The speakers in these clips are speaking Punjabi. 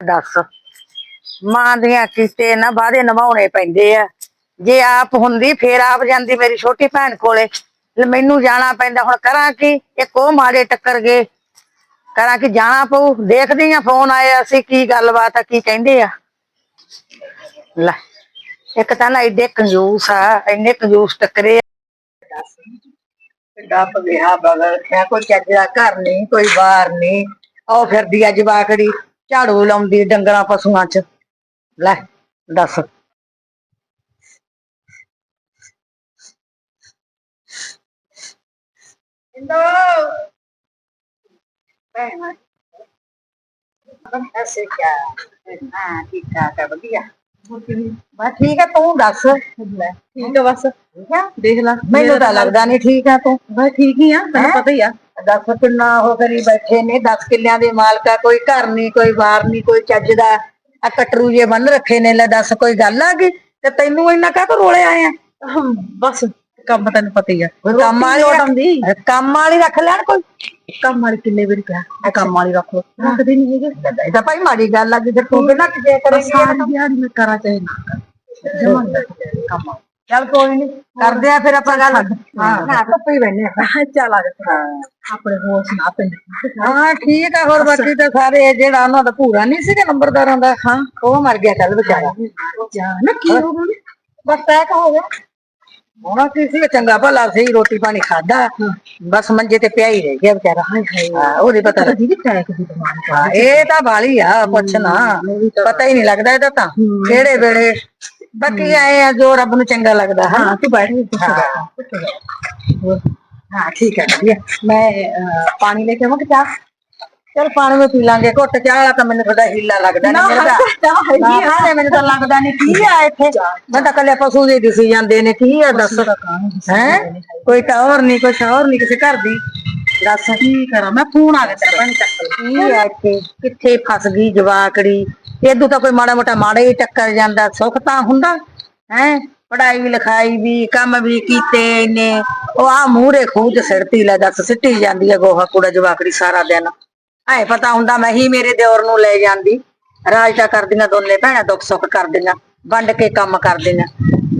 ਦੱਸ। ਮਾਂ ਦੀਆਂ ਕੀਤੇ ਨਾ ਬਾਦੇ ਨਿਭਾਉਣੇ ਪੈਂਦੇ ਆ। ਜੇ ਆਪ ਹੁੰਦੀ, ਫੇਰ ਆਪ ਜਾਂਦੀ ਮੇਰੀ ਛੋਟੀ ਭੈਣ ਕੋਲੇ। ਮੈਨੂੰ ਜਾਣਾ ਪੈਂਦਾ, ਹੁਣ ਕਰਾਂ ਕੀ? ਇੱਕ ਉਹ ਮਾੜੇ ਟੱਕਰ ਗਏ। ਕਰਾਂ ਕਿ ਜਾਣਾ ਪਊ? ਦੇਖਦੀ ਆ, ਫੋਨ ਆਇਆ ਸੀ ਕੀ ਗੱਲਬਾਤ ਆ, ਕੀ ਕਹਿੰਦੇ ਆ। ਲੈ, ਇੱਕ ਤਾਂ ਨਾ ਐਡੇ ਕੰਜੂਸ ਆ, ਇੰਨੇ ਕੰਜੂਸ ਟੱਕਰੇ ਆ। ਡੱਪ ਗਿਆ ਬਗਲ ਹੈ ਕੋਈ ਚੱਜਦਾ ਘਰ ਨਹੀਂ, ਕੋਈ ਬਾਹਰ ਨਹੀਂ। ਉਹ ਫਿਰਦੀ ਆ ਜਵਾਕੜੀ। ਝਾੜੂ ਲਾਉਂਦੀ ਡੰਗਰਾਂ ਪਸ਼ੂਆਂ ਚ। ਲੈ ਦੱਸ। ਇੰਦੋ! ਭੈਣਾ ਐਸੇ ਕਿਆ ਹਾਂ ਠੀਕ ਠਾਕ ਹੈ ਵਧੀਆ। ਬਸ ਠੀਕ ਹੈ ਤੂੰ ਦੱਸ। ਲੈ ਠੀਕ ਆ ਬਸ। ਠੀਕ ਹੈ ਦੇਖ ਲੈ। ਮੈਨੂੰ ਤਾਂ ਲੱਗਦਾ ਨਹੀਂ ਠੀਕ ਹੈ ਤੂੰ। ਬਸ ਠੀਕ ਹੀ ਆ ਤੈਨੂੰ ਹੈਂ? ਪਤਾ ਹੀ ਆ। ਦਸ ਕਿੱਲਾ ਉਹ ਕਰੀ ਬੈਠੇ ਨੇ 10 ਕਿੱਲਿਆਂ ਦੇ ਮਾਲਕ ਆ ਕੋਈ ਘਰ ਨਹੀਂ ਕੋਈ ਬਾਰ ਨਹੀਂ ਕੋਈ ਚੱਜ ਦਾ ਆ ਕਟਰੂ ਜੇ ਬੰਨ ਰੱਖੇ ਨੇ ਲੈ ਦੱਸ ਕੋਈ ਗੱਲ ਆ ਗਈ? ਤੇ ਤੈਨੂੰ ਇੰਨਾ ਕਾਹ ਰੋਲੇ ਆਏ ਆ? ਬਸ। ਕੰਮ ਤੈਨੂੰ ਪਤਾ ਹੀ ਆ। ਕੰਮ ਵਾਲੀ ਲੋਟ ਆਉਂਦੀ। ਕੰਮ ਵਾਲੀ ਰੱਖ ਲੈਣ ਕੋਈ? ਕੰਮ ਵਾਲੀ ਕਿੰਨੇ ਵਾਰੀ ਕਿਹਾ? ਇਹ ਕੰਮ ਵਾਲੀ ਰੱਖ ਲੋ ਰੱਖਦੇ ਨਹੀਂ ਹੈਗੇ। ਇਹ ਤਾਂ ਭਾਈ ਮਾੜੀ ਗੱਲ ਆ ਜੇ ਤੂੰ ਬਿਨਾਂ ਕਿਤੇ ਕਰੇਂਗੀ ਸਾਰੀ ਦਿਹਾੜੀ ਮੈਂ ਕਰਾਂ ਚਾਹੇ ਨਾ ਕਰਾਂ। ਜਮਾਂ ਨੀ ਰੱਖਦੇ ਕੰਮ ਚੱਲ ਕੋਈ ਨਹੀਂ ਕਰਦੇ ਆ ਫਿਰ ਆਪਾਂ ਗੱਲ। ਹਾਂ। ਹਾਂ ਹੀ ਬੈਨੇ ਆ। ਹਾਂ ਚੱਲ ਆ ਜਾ। ਆਪਣੇ ਹੋਰ ਸੁਣਾ ਪਿੰਡ। ਹਾਂ ਠੀਕ ਆ ਹੋਰ ਬਾਕੀ ਤਾਂ ਸਾਰੇ ਜਿਹੜਾ ਉਹਨਾਂ ਦਾ ਪੂਰਾ ਨਹੀਂ ਸੀਗਾ ਨੰਬਰਦਾਰਾਂ ਦਾ ਹਾਂ। ਉਹ ਮਰ ਗਿਆ ਕੱਲ ਵਿਚਾਰਾ। ਨਾ ਕੀ ਹੋ। ਗਿਆ? ਬਸ ਤੈ ਹੋ ਗਿਆ। ਹੋਣਾ ਕੀ ਸੀ ਚੰਗਾ ਭਲਾ ਸੀ ਰੋਟੀ ਪਾਣੀ ਖਾਦਾ ਬਸ ਮੰਜੇ ਤੇ ਪਿਆ ਹੀ ਰਹਿ ਗਿਆ ਵਿਚਾਰਾ। ਹਾਏ ਉਹਦੇ ਪਤਾ ਲੱਗ ਦੀਦੀ ਟੈਕ ਦੀ ਬਿਮਾਰੀ ਹਾਂ, ਇਹ ਤਾਂ ਬਾਲੀ ਆ ਪੁੱਛਣਾ ਪਤਾ ਹੀ ਨਹੀਂ ਲੱਗਦਾ ਇਹਦਾ ਤਾਂ। ਕਿਹੜੇ ਵੇਲੇ ਬਾਕੀ ਆਏ ਆ ਜੋ ਰੱਬ ਨੂੰ ਚੰਗਾ ਲੱਗਦਾ ਹਾਂ ਤੂੰ ਬੈਠ ਹਾਂ। ਠੀਕ ਹੈ ਵਧੀਆ। ਮੈਂ ਪਾਣੀ ਲੈ ਕੇ ਆਵਾਂ ਕਿ ਚਾਹ? ਚਲ ਪਾਣੀ ਵੀ ਪੀ ਲਾਂਗੇ ਘੁੱਟ ਚਾਹ ਵਾਲਾ ਤਾਂ ਮੈਨੂੰ ਥੋੜਾ ਹੀਲਾ ਲੱਗਦਾ ਨਹੀਂ ਮੇਰਾ ਨਾ ਹਾਂ ਮੈਨੂੰ ਤਾਂ ਲੱਗਦਾ ਨਹੀਂ ਕੀ ਆ ਇੱਥੇ? ਮੈਂ ਤਾਂ ਕੱਲੇ ਪਸ਼ੂ ਦੇ ਦਿਸੀ ਜਾਂਦੇ ਨੇ ਕੀ ਆ ਦੱਸ? ਹੈ? ਕੋਈ ਟੌਰ ਨਹੀਂ ਕੋਈ ਸ਼ੌਰ ਨਹੀਂ ਕਿਸੇ ਘਰ ਦੀ। ਦੱਸ ਕੀ ਕਰਾਂ? ਮੈਂ ਫੋਨ ਆ ਗਿਆ ਤੇਰਾ ਪਾਣੀ ਚੱਕ ਕੀ ਆ ਇੱਥੇ? ਕਿੱਥੇ ਫਸ ਗਈ ਜਵਾਕੜੀ? ਇਦੋਂ ਤਾਂ ਕੋਈ ਮਾੜਾ ਮੋਟਾ ਮਾੜਾ ਹੀ ਟੱਕਰ ਜਾਂਦਾ, ਸੁੱਖ ਤਾਂ ਹੁੰਦਾ, ਹੈ? ਪੜਾਈ ਵੀ, ਲਿਖਾਈ ਵੀ, ਕੰਮ ਵੀ ਕੀਤੇ ਨੇ ਉਹ ਆ ਮੂਹਰੇ ਖੂਹ ਚ ਸਿਰਤੀ ਲੈ ਦੱਸ, ਸਿੱਟੀ ਜਾਂਦੀ ਹੈ ਗੋਹਾ, ਕੂੜਾ, ਜਵਾਕੜੀ ਸਾਰਾ ਦਿਨ। ਐ ਪਤਾ ਹੁੰਦਾ, ਮੈਂ ਹੀ ਮੇਰੇ ਦਿਓਰ ਨੂੰ ਲੈ ਜਾਂਦੀ। ਰਾਜਤਾ ਕਰਦੀਆਂ ਦੋਨੇ ਭੈਣਾਂ, ਦੁੱਖ ਸੁੱਖ ਕਰਦੀਆਂ, ਵੰਡ ਕੇ ਕੰਮ ਕਰਦੀਆਂ।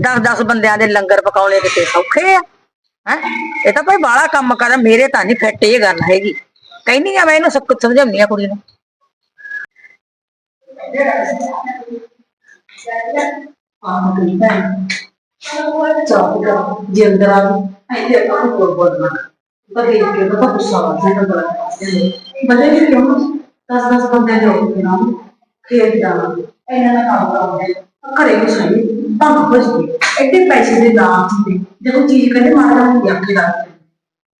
10-10 ਬੰਦਿਆਂ ਦੇ ਲੰਗਰ ਪਕਾਉਣੇ ਕਿਤੇ ਸੌਖੇ ਆ, ਹੈ? ਇਹ ਤਾਂ ਭਾਈ ਬਾਹਲਾ ਕੰਮ ਕਰ, ਮੇਰੇ ਤਾਂ ਨਹੀਂ ਫਿੱਟ, ਇਹ ਗੱਲ ਹੈਗੀ। ਕਹਿੰਦੀ ਆ ਮੈਂ ਇਹਨੂੰ ਸਭ ਕੁਝ ਸਮਝਾਉਂਦੀ ਆ ਕੁੜੀ ਨੂੰ। ਜੇ ਇੱਥੇ ਆਪਾਂ ਨੂੰ ਕੋਲ ਬੋਲਣਾ ਤਾਂ ਕੇ ਤਾਂ ਗੁੱਸਾ ਆ ਜਾਂਦਾ ਬੜਾ ਬੰਦੇ ਵੀ ਕਿਉਂ ਦਸ ਦਸ ਬੰਦੇ ਦੇ ਹੋ ਨਾ ਖੇਤ ਜਾਣਾ ਇਹਨਾਂ ਦਾ ਕੰਮ ਕਰਦੇ ਘਰੇ ਵੀ ਸਹੀ ਤਾਂ ਕੁਝ ਨਹੀਂ ਐਡੇ ਪੈਸੇ ਦੇ ਦਾਮ ਹੁੰਦੇ ਦੇਖੋ ਚੀਜ਼ ਕਹਿੰਦੇ ਮਾੜਾ ਹੁੰਦੀ ਆਖੇ ਦਾ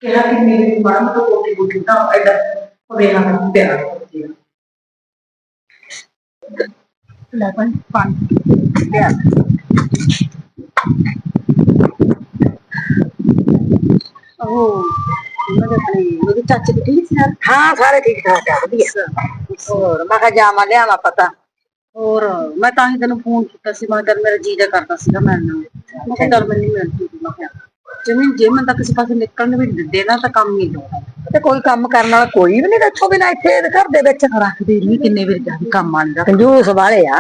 ਕਿਹਾ ਕਿ ਮੇਰੇ ਮਾੜਾ ਮੋਟਾ ਕੋਟੀ ਕੋਟੀ ਤਾਂ ਐਡਾ ਪਵੇਲਾ ਪਿਆਰ ਹੁੰਦੀ ਆ ਲੈ ਪਾਣੀ ਪਾਣੀ ਪਿਆਰ ਉਹ ਉਹਨਾਂ ਦੇ ਆਪਣੇ ਉਹਦੇ ਚਾਚੇ ਦੀ ਠੀਕ ਸੀ ਨਾਲ ਹਾਂ ਸਾਰੇ ਠੀਕ ਠਾਕ ਆ ਵਧੀਆ ਹੋਰ ਮੈਂ ਕਿਹਾ ਜਾਵਾਂ ਲਿਆਵਾਂ ਪਤਾ ਹੋਰ ਮੈਂ ਤਾਂ ਹੀ ਤੈਨੂੰ ਫੋਨ ਕੀਤਾ ਸੀ ਮੈਂ ਕਿਹਾ ਚੱਲ ਮੇਰਾ ਜੀ ਜਾ ਕਰਦਾ ਸੀਗਾ ਮੈਂ ਨਾ ਮੈਂ ਕਿਹਾ ਚੱਲ ਮੈਨੂੰ ਮਿਲ ਜੂਗੀ ਮੈਂ ਕਿਹਾ ਜਿਵੇਂ ਜੇ ਮੈਂ ਤਾਂ ਕੋਈ ਕੰਮ ਕਰਨ ਵਾਲਾ ਕੋਈ ਵੀ ਨਹੀਂ ਇੱਥੋਂ ਬਿਨਾ ਇੱਥੇ ਇਹਦੇ ਘਰ ਦੇ ਵਿੱਚ। ਰੱਖਦੇ ਨਹੀਂ ਕਿੰਨੇ ਵਾਰ ਜਾਂਦੀ ਕੰਮ ਆਣ ਦਾ। ਕੰਜੂਸ ਵਾਲੇ ਆ।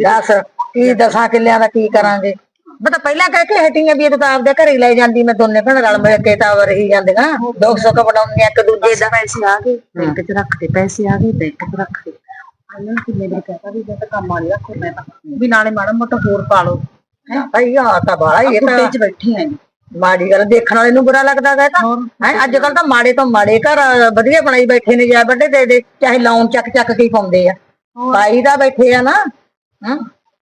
ਦੱਸ ਕੀ ਦਸਾਂ ਕਿੱਲਿਆਂ ਦਾ ਕੀ ਕਰਾਂਗੇ। ਮੈਂ ਤਾਂ ਪਹਿਲਾਂ ਕਹਿ ਕੇ ਹਟੀਆਂ ਵੀ ਇਹ ਤਾਂ ਆਪਦੇ ਘਰੇ ਹੀ ਲੈ ਜਾਂਦੀ ਮੈਂ ਦੋਨੇ ਭੈਣਾਂ ਰਲ ਮਿਲ ਕੇ ਤਾਂ ਰਹੀ ਜਾਂਦੀਆਂ। ਦੁੱਖ ਸੁੱਖ ਬਣਾਉਂਦੀਆਂ ਇੱਕ ਦੂਜੇ ਦਾ। ਪੈਸੇ ਆ ਗਏ ਬੈਂਕ 'ਚ ਰੱਖਦੇ ਪੈਸੇ ਆ ਗਏ ਬੈਂਕ 'ਚ ਰੱਖਦੇ। ਇਹਨਾਂ ਨੂੰ ਕਿੰਨੇ ਵਾਰ ਕਹਤਾ ਵੀ ਜੇ ਤਾਂ ਕੰਮ ਵਾਲੀ ਰੱਖੋ ਮੈਂ ਤਾਂ ਵੀ ਨਾਲੇ ਮਾੜਾ ਮੋਟਾ ਹੋਰ ਪਾ ਲਓ। ਭਾਈ ਆ ਤਾਂ ਬਾਲਾ ਹੀ ਇਹ ਤਾਂ ਬੈਠੀ ਆਂ ਮਾੜੀ ਗੱਲ ਦੇਖਣ ਵਾਲੇ ਨੂੰ ਬੁਰਾ ਲੱਗਦਾ ਇਹ ਤਾਂ ਹੈ ਅੱਜ ਕੱਲ ਤਾਂ ਮਾੜੇ ਤੋਂ ਮਾੜੇ ਘਰ ਵਧੀਆ ਬਣਾਈ ਬੈਠੇ ਨੇ ਜਾਂ ਵੱਡੇ ਦੇ ਦੇ ਚਾਹੇ ਲਾਉਣ ਚੱਕ ਚੱਕ ਕੇ ਹੀ ਪਾਉਂਦੇ ਆ। ਪਾਈ ਦਾ ਬੈਠੇ ਆ ਨਾ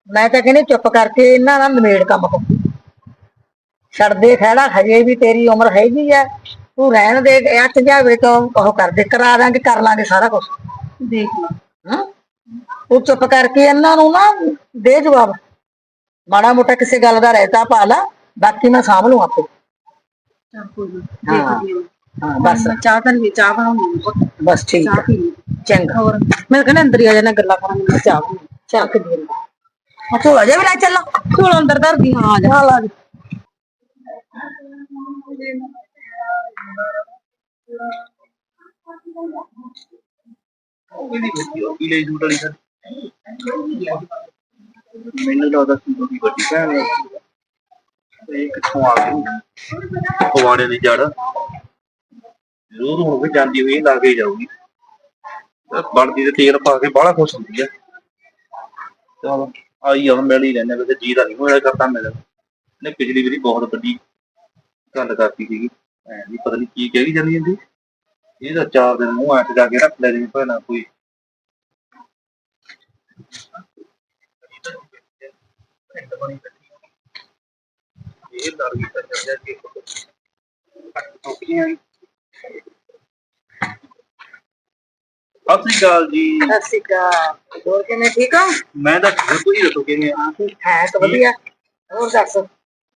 ਮੈਂ ਤਾਂ ਕਹਿੰਦੀ ਚੁੱਪ ਕਰਕੇ ਇਹਨਾਂ ਨਾਲ ਨਿਮੇੜ ਕੰਮ ਕੋ ਛੱਡਦੇ ਖੜਾ ਹਜੇ ਵੀ ਤੇਰੀ ਉਮਰ ਹੈਗੀ ਆ। ਤੂੰ ਰਹਿਣ ਦੇ ਅੱਠ ਜਾਵੇ ਤੋਂ ਉਹ ਕਰਦੇ ਕਰਾ ਦਾਂਗੇ ਕਰ ਲਾਂਗੇ ਸਾਰਾ ਕੁਝ ਦੇਖ ਲਾ। ਹਾਂ? ਤੂੰ ਚੁੱਪ ਕਰਕੇ ਇਹਨਾਂ ਨੂੰ ਨਾ ਦੇ ਜਵਾਬ। ਮਾੜਾ ਮੋਟਾ ਕਿਸੇ ਗੱਲ ਦਾ ਰਹਿਤਾ ਪਾ ਲਾ। ਬਾਕੀ ਮੈਂ ਸਾਂਭ ਲੂੰ ਆਪੇ ਚੱਲ ਕੋਈ ਨਾ ਦੇਖਦੀ ਹਾਂ ਹਾਂ ਬਸ ਮੈਂ ਚਾਹ ਤਾਂ ਨਹੀਂ ਚਾਹ ਬਣਾਉਣੀ ਆ, ਬਸ ਠੀਕ ਚਾਹ ਆ ਪੀ ਲਈ। ਚੰਗਾ ਹੋਰ ਮੈਂ ਕਹਿੰਦਾ ਅੰਦਰ ਹੀ ਆ ਜਾਣਾ ਗੱਲਾਂ ਕਰਾਂਗੇ ਮੈਂ ਚਾਹ ਬਣਾਉਣੀ। ਚੱਲ ਕੇ ਦੇ ਆ ਝੋਲਾ ਜਿਹਾ ਵੀ ਲੈ ਚੱਲਾਂ ਕੋਲ ਅੰਦਰ ਧਰਦੀ ਹਾਂ ਆ ਜਾ ਚੱਲ ਆ ਜਾ। ਉਹ ਕਿਹਦੀ ਬੱਚੀ ਉਹ ਕੀ ਲਈ ਸੂਟ ਵਾਲੀ ਸਰ ਮੈਨੂੰ ਲੱਗਦਾ ਸੀ ਉਹਦੀ ਵੱਡੀ ਭੈਣ ਹੈ ਇਹ ਕਿੱਥੋਂ ਆ। ਗਈ ਪਵਾੜੇ ਦੀ ਜੜ। ਜ਼ਰੂਰ ਹੁਣ ਵੀ ਜਾਂਦੀ ਹੋਈ ਲਾ ਕੇ ਜਾਊਗੀ। ਬਣਦੀ ਤੇ ਤੇਲ ਪਾ ਕੇ ਬਾਹਲਾ ਖੁਸ਼ ਹੁੰਦੀ ਆ। ਚਲ, ਆਈ ਹੁਣ ਮਿਲ ਹੀ ਲੈਣੇ ਵੈਸੇ ਜੀ ਦਾ ਨਹੀਂ ਹੋਇਆ ਕਰਦਾ ਮਿਲਣ ਨੇ ਪਿਛਲੀ ਵਾਰੀ ਬਹੁਤ ਵੱਡੀ ਗੱਲ ਕਰਤੀ ਸੀਗੀ। ਐ ਨਹੀਂ ਪਤਾ ਨਹੀਂ ਕੀ ਕਹੀ ਜਾਂਦੀ ਹੁੰਦੀ। ਇਹ ਤਾਂ ਚਾਰ ਦਿਨ ਮੂੰਹ ਐਟ ਜਾ ਕੇ ਰੱਖ ਲੈ ਜੀ ਭੈਣਾ ਕੋਈ। ਇਹ ਤਾਂ ਜਾ ਕੇ ਟੋਕੀਆਂ ਸਤਿ ਸ਼੍ਰੀ ਅਕਾਲ ਜੀ। ਸਤਿ ਸ਼੍ਰੀ ਅਕਾਲ। ਹੋਰ ਕਿਵੇਂ? ਠੀਕ ਹੋ? ਮੈਂ ਤਾਂ ਠੀਕ ਤੁਸੀਂ ਦੱਸੋ ਕਿਵੇਂ ਆ? ਠੀਕ ਠਾਕ ਵਧੀਆ। ਹੋਰ ਦੱਸ?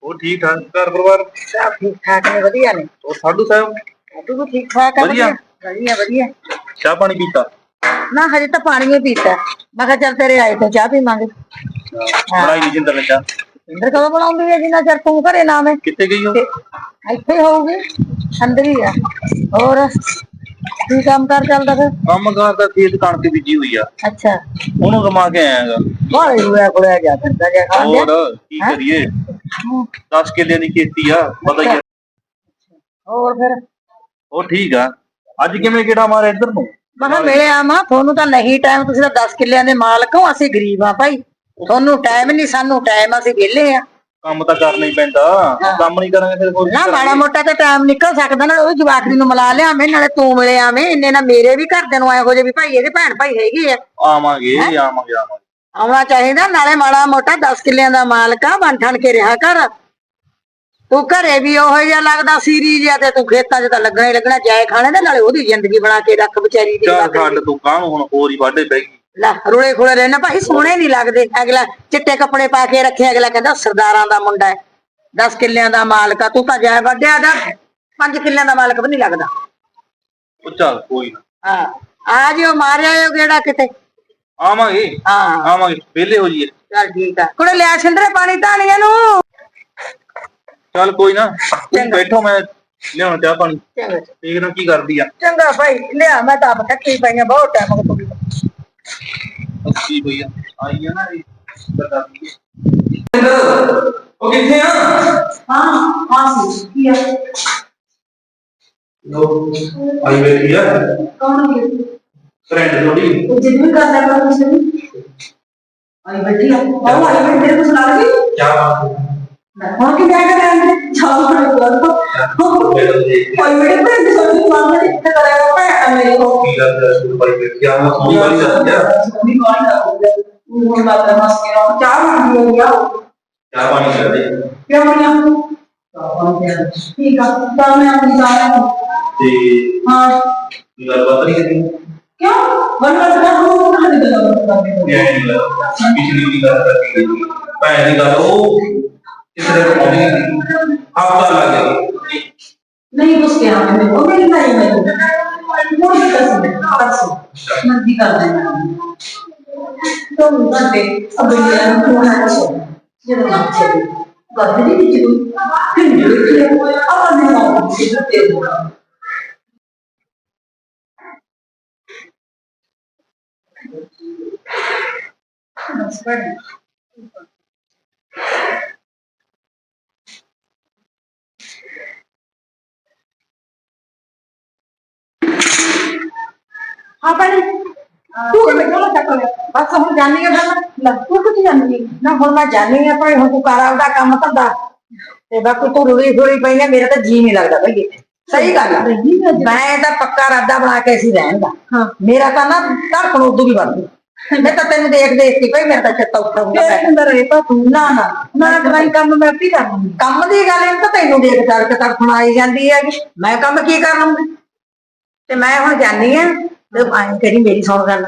ਉਹ ਠੀਕ ਠਾਕ ਘਰ ਪਰਿਵਾਰ? ਸਭ ਠੀਕ ਠਾਕ ਨੇ ਵਧੀਆ ਨੇ। ਉਹ ਸਾਡੂ ਸਾਹਿਬ? ਤੂੰ ਵੀ ਠੀਕ ਠਾਕ ਆ ਵਧੀਆ। ਵਧੀਆ ਵਧੀਆ ਚਾਹ ਪਾਣੀ ਪੀਤਾ? ਨਾ ਹਜੇ ਤਾਂ ਪਾਣੀ ਹੀ ਪੀਤਾ। ਮੈਂ ਕਿਹਾ ਚੱਲ ਤੇਰੇ ਆਏ ਤੋਂ ਚਾਹ ਪੀਵਾਂਗੇ। ਬਣਾਈ ਨਹੀਂ ਜਿੰਦਰ ਨੇ ਇੰਦਰ ਕਦੋਂ ਬਣਾਉਂਦੀ ਹੈ ਜਿੰਨਾ ਚਿਰ ਤੂੰ ਘਰੇ ਨਾ ਆਵੇਂ? ਕਿੱਥੇ ਗਈ ਤੇ ਇੱਥੇ ਹੀ ਹੋਊਗੀ ਅੰਦਰ ਹੀ ਆ ਹੋਰ ਕੀ ਕੰਮ ਕਰ ਚੱਲਦਾ ਫਿਰ? ਕੰਮ ਕਾਰ ਦਾ ਖੇਤ ਕਣਕ ਬੀਜੀ ਹੋਈ ਆ। ਅੱਛਾ। ਉਹਨੂੰ ਰਮਾ ਕੇ ਆਇਆਗਾ। ਬਾਹਰ ਹੋਇਆ ਕੋਲੇ ਜਾ ਫਿਰਦਾ ਜਾ ਹੋਰ ਕੀ ਕਰੀਏ? 10 ਕਿੱਲੇ ਦੀ ਖੇਤੀ ਆ ਪਤਾ ਹੀ ਆ। ਹੋਰ ਫਿਰ? ਉਹ ਠੀਕ ਆ। ਅੱਜ ਕਿਵੇਂ ਕਿਹੜਾ ਮਾਰਿਆ ਇੱਧਰ ਨੂੰ? ਮੈਂ ਕਿਹਾ ਮਿਲੇ ਆਵਾਂ ਤੁਹਾਨੂੰ ਤਾਂ ਨਹੀਂ ਟਾਈਮ ਤੁਸੀਂ ਤਾਂ 10 ਕਿੱਲਿਆਂ ਦੇ ਮਾਲਕ ਹੋ ਅਸੀਂ ਗਰੀਬ ਆ ਭਾਈ। ਤੁਹਾਨੂੰ ਟਾਈਮ ਨਹੀਂ ਸਾਨੂੰ ਟਾਈਮ ਅਸੀਂ ਵਿਹਲੇ ਆ। ਕੰਮ ਤਾਂ ਕਰਨਾ ਹੀ ਪੈਂਦਾ। ਕੰਮ ਨਹੀਂ ਕਰਾਂਗੇ ਫਿਰ ਹੋਰ ਕੀ ਨਾ ਕਰਾਂਗੇ? ਮਾੜਾ ਮੋਟਾ ਤੇ ਟਾਈਮ ਨਿਕਲ ਸਕਦਾ ਨਾ ਉਹ ਜਵਾਕੜੀ ਨੂੰ ਮਿਲਾ ਲਿਆਵੇਂ ਨਾਲੇ ਤੂੰ ਮਿਲੇ ਆਵੇਂ ਇੰਨੇ ਨਾ ਮੇਰੇ ਵੀ ਘਰਦਿਆਂ ਨੂੰ ਆਏ ਹੋ ਜੇ ਵੀ ਭਾਈ ਇਹਦੇ ਭੈਣ ਭਾਈ ਹੈਗੇ ਆ। ਆਵਾਂਗੇ ਆਵਾਂਗੇ ਆਵਾਂਗੇ। ਆਉਣਾ ਚਾਹੀਦਾ ਨਾਲੇ ਮਾੜਾ ਮੋਟਾ 10 ਕਿੱਲਿਆਂ ਦਾ ਮਾਲਕ ਆ ਬਣ ਠਣ ਕੇ ਰਿਹਾ ਕਰ। ਤੂੰ ਘਰੇ ਵੀ ਉਹੋ ਜਿਹਾ ਲੱਗਦਾ ਸੀਰੀ ਜਿਹਾ ਤੇ ਤੂੰ ਖੇਤਾਂ 'ਚ ਤਾਂ ਲੱਗਣਾ ਹੀ ਲੱਗਣਾ ਜਾਏ ਖਾਣੇ ਦੇ ਨਾਲੇ ਉਹਦੀ ਜ਼ਿੰਦਗੀ ਬਣਾ ਕੇ ਰੱਖ ਵਿਚਾਰੀ ਦੀ। ਖੱਡ ਤੂੰ ਕਾਹਨੂੰ ਹੁਣ ਹੋਰ ਹੀ ਵਾਢੇ ਪੈ ਗਈ। ਲੈ ਰੋਲੇ ਖੋਲੇ ਰਹਿਣਾ ਭਾਈ ਸੋਹਣੇ ਨਹੀਂ ਲੱਗਦੇ। ਅਗਲਾ ਚਿੱਟੇ ਕੱਪੜੇ ਪਾ ਕੇ ਰੱਖੇ ਅਗਲਾ ਕਹਿੰਦਾ ਸਰਦਾਰਾਂ ਦਾ ਮੁੰਡਾ ਹੈ। 10 ਕਿੱਲਿਆਂ ਦਾ ਮਾਲਕ ਆ ਤੂੰ ਤਾਂ ਜਾਏ ਵੱਡਿਆ ਦਾ। 5 ਕਿੱਲਿਆਂ ਦਾ ਮਾਲਕ ਵੀ ਨਹੀਂ ਲੱਗਦਾ। ਉਹ ਚੱਲ ਕੋਈ ਨਾ। ਹਾਂ ਆ ਜਿਓ ਮਾਰਿਆ ਉਹ ਗੇੜਾ ਕਿਤੇ। ਆਵਾਂਗੇ। ਹਾਂ। ਆਵਾਂਗੇ ਵਿਹਲੇ ਹੋ ਜੀਏ ਚੱਲ ਠੀਕ ਆ। ਕੁੜੇ ਲਿਆ ਸਿੰਦਰੇ ਪਾਣੀ ਧਾਣੀਆਂ ਨੂੰ। ਚੱਲ ਕੋਈ ਨਾ। ਤੁਸੀਂ ਬੈਠੋ ਮੈਂ ਲਿਆਉਣਾ ਚਾਹ ਪਾਣੀ। ਚੰਗਾ। ਦੇਖ ਨਾ ਕੀ ਕਰਦੀ ਆ। ਚੰਗਾ ਭਾਈ ਲਿਆ ਮੈਂ ਤਾਂ ਆਪ ਥੱਕੀ ਪਈਆਂ ਬਹੁਤ ਟਾਈਮ ਹੋ ਗਿਆ। ਅੱਛੀ ਹੋਈ ਆ। ਆਈ ਆ ਨਾ ਇਹ। ਸਰਦਾਰ ਉਹ ਕਿੱਥੇ ਆ? ਹਾਂ ਹਾਂ ਸੀ ਕੀ ਆ? ਲੋ ਆਈ ਬੈਠੀ ਆ। ਕੌਣ ਹੈ ਫਰੈਂਡ ਥੋੜੀ ਜਿੱਦ ਵੀ ਕਰਦਾ ਕਰ ਤੁਸੀਂ ਆਈ ਬੈਠੀ ਆ। ਬਾਹਰ ਆਈ ਬੈਠੀ ਮੇਰੇ ਕੋਲ ਭੈਣ ਦੇ ਕੋ ਬਾਤ ਹੋ ਨਹੀਂ ਤੇ ਹਾਂ ਕੀ ਗੱਲਬਾਤ ਨਹੀਂ ਕਰੀ? ਕਿਉਂ? ਵਰਨਾ ਤਾਂ ਉਹ ਕਹਾਂ ਦੇ ਗੱਲ ਕਰਦੇ ਨੂੰ ਪਿਛਲੀ ਗੱਲ ਕਰਦੀ ਭੈਣ ਦੀ ਗੱਲ ਉਹ ਕਿਸੇ ਦੇ ਕੋਲ ਨਹੀਂ ਹਫਤਾ ਲੱਗ ਗਿਆ ਨਹੀਂ ਕੁਛ ਕਿਹਾ ਮੈंने ਉਹ ਮੇਰੀ ਨਹੀਂ ਮੈਂ ਉਹ ਵੀ ਦੱਸ ਦੇ ਬਸ ਮਰਜ਼ੀ ਕਰ ਦੇਣਾ ਤੋਂ ਬੰਦੇ ਅਬਲੀਆਂ ਨੂੰ ਕੋਣਾ ਚੋ ਜਦੋਂ ਨਾ ਚੇ ਗੱਦ ਦੀ ਵਿੱਚ ਨੂੰ ਕਿੰਨੇ ਕਿ ਆਪਾਂ ਨੇ ਨਾ ਸਿੱਧ ਤੇ ਹੋਣਾ। ਬਸ ਹਾਂ ਭੈਣੇ ਤੂੰ ਕਿਵੇਂ ਕਿਉਂ ਚੱਕ ਲਿਆ ਬਸ ਹੁਣ ਜਾਣੀ ਆ ਫਿਰ ਲੈ ਤੂੰ ਕਿੱਥੇ ਜਾਂਦੀ ਹੈ? ਨਾ ਹੁਣ ਮੈਂ ਜਾਣੀ ਆ ਭਾਈ ਹੁਣ ਤੂੰ ਕਰ ਆਪਦਾ ਕੰਮ ਧੰਦਾ। ਤੇ ਬਾਕੀ ਤੂੰ ਰੁੜੀ ਥੋੜੀ ਪਈ ਆ ਮੇਰਾ ਤਾਂ ਜੀ ਨਹੀਂ ਲੱਗਦਾ ਭਾਈ ਇੱਥੇ ਸਹੀ ਗੱਲ ਆ। ਨਹੀਂ ਮੈਂ ਮੈਂ ਤਾਂ ਪੱਕਾ ਇਰਾਦਾ ਬਣਾ ਕੇ ਸੀ ਰਹਿਣ ਦਾ। ਹਾਂ। ਮੇਰਾ ਤਾਂ ਨਾ ਧੜਕਣ ਉਦੋਂ ਵੀ ਵੱਧਦੀ ਮੈਂ ਤਾਂ ਤੈਨੂੰ ਦੇਖ ਦੇਖ ਕੇ ਭਾਈ ਮੇਰਾ ਤਾਂ ਚਿੱਤ ਉੱਠਾ ਹੁੰਦਾ ਫੇਰ ਅੰਦਰ ਰਹੇ ਤਾਂ ਤੂੰ ਨਾ। ਨਾ ਮੈਂ ਦਵਾਈ ਕੰਮ ਮੈਂ ਆਪੇ ਕਰ ਲੂੰਗੀ। ਕੰਮ ਦੀ ਗੱਲ ਇਹ ਤਾਂ ਤੈਨੂੰ ਦੇਖ ਤੜਕ ਤੜਫਣ ਆਈ ਜਾਂਦੀ ਹੈ ਮੈਂ ਕੰਮ ਕੀ ਕਰ ਲਵਾਂਗੀ ਤੇ ਮੈਂ ਹੁਣ ਜਾਣੀ ਆ ਤੇ ਐਂ ਕਰੀ ਮੇਰੀ ਸੁਣ ਗੱਲ।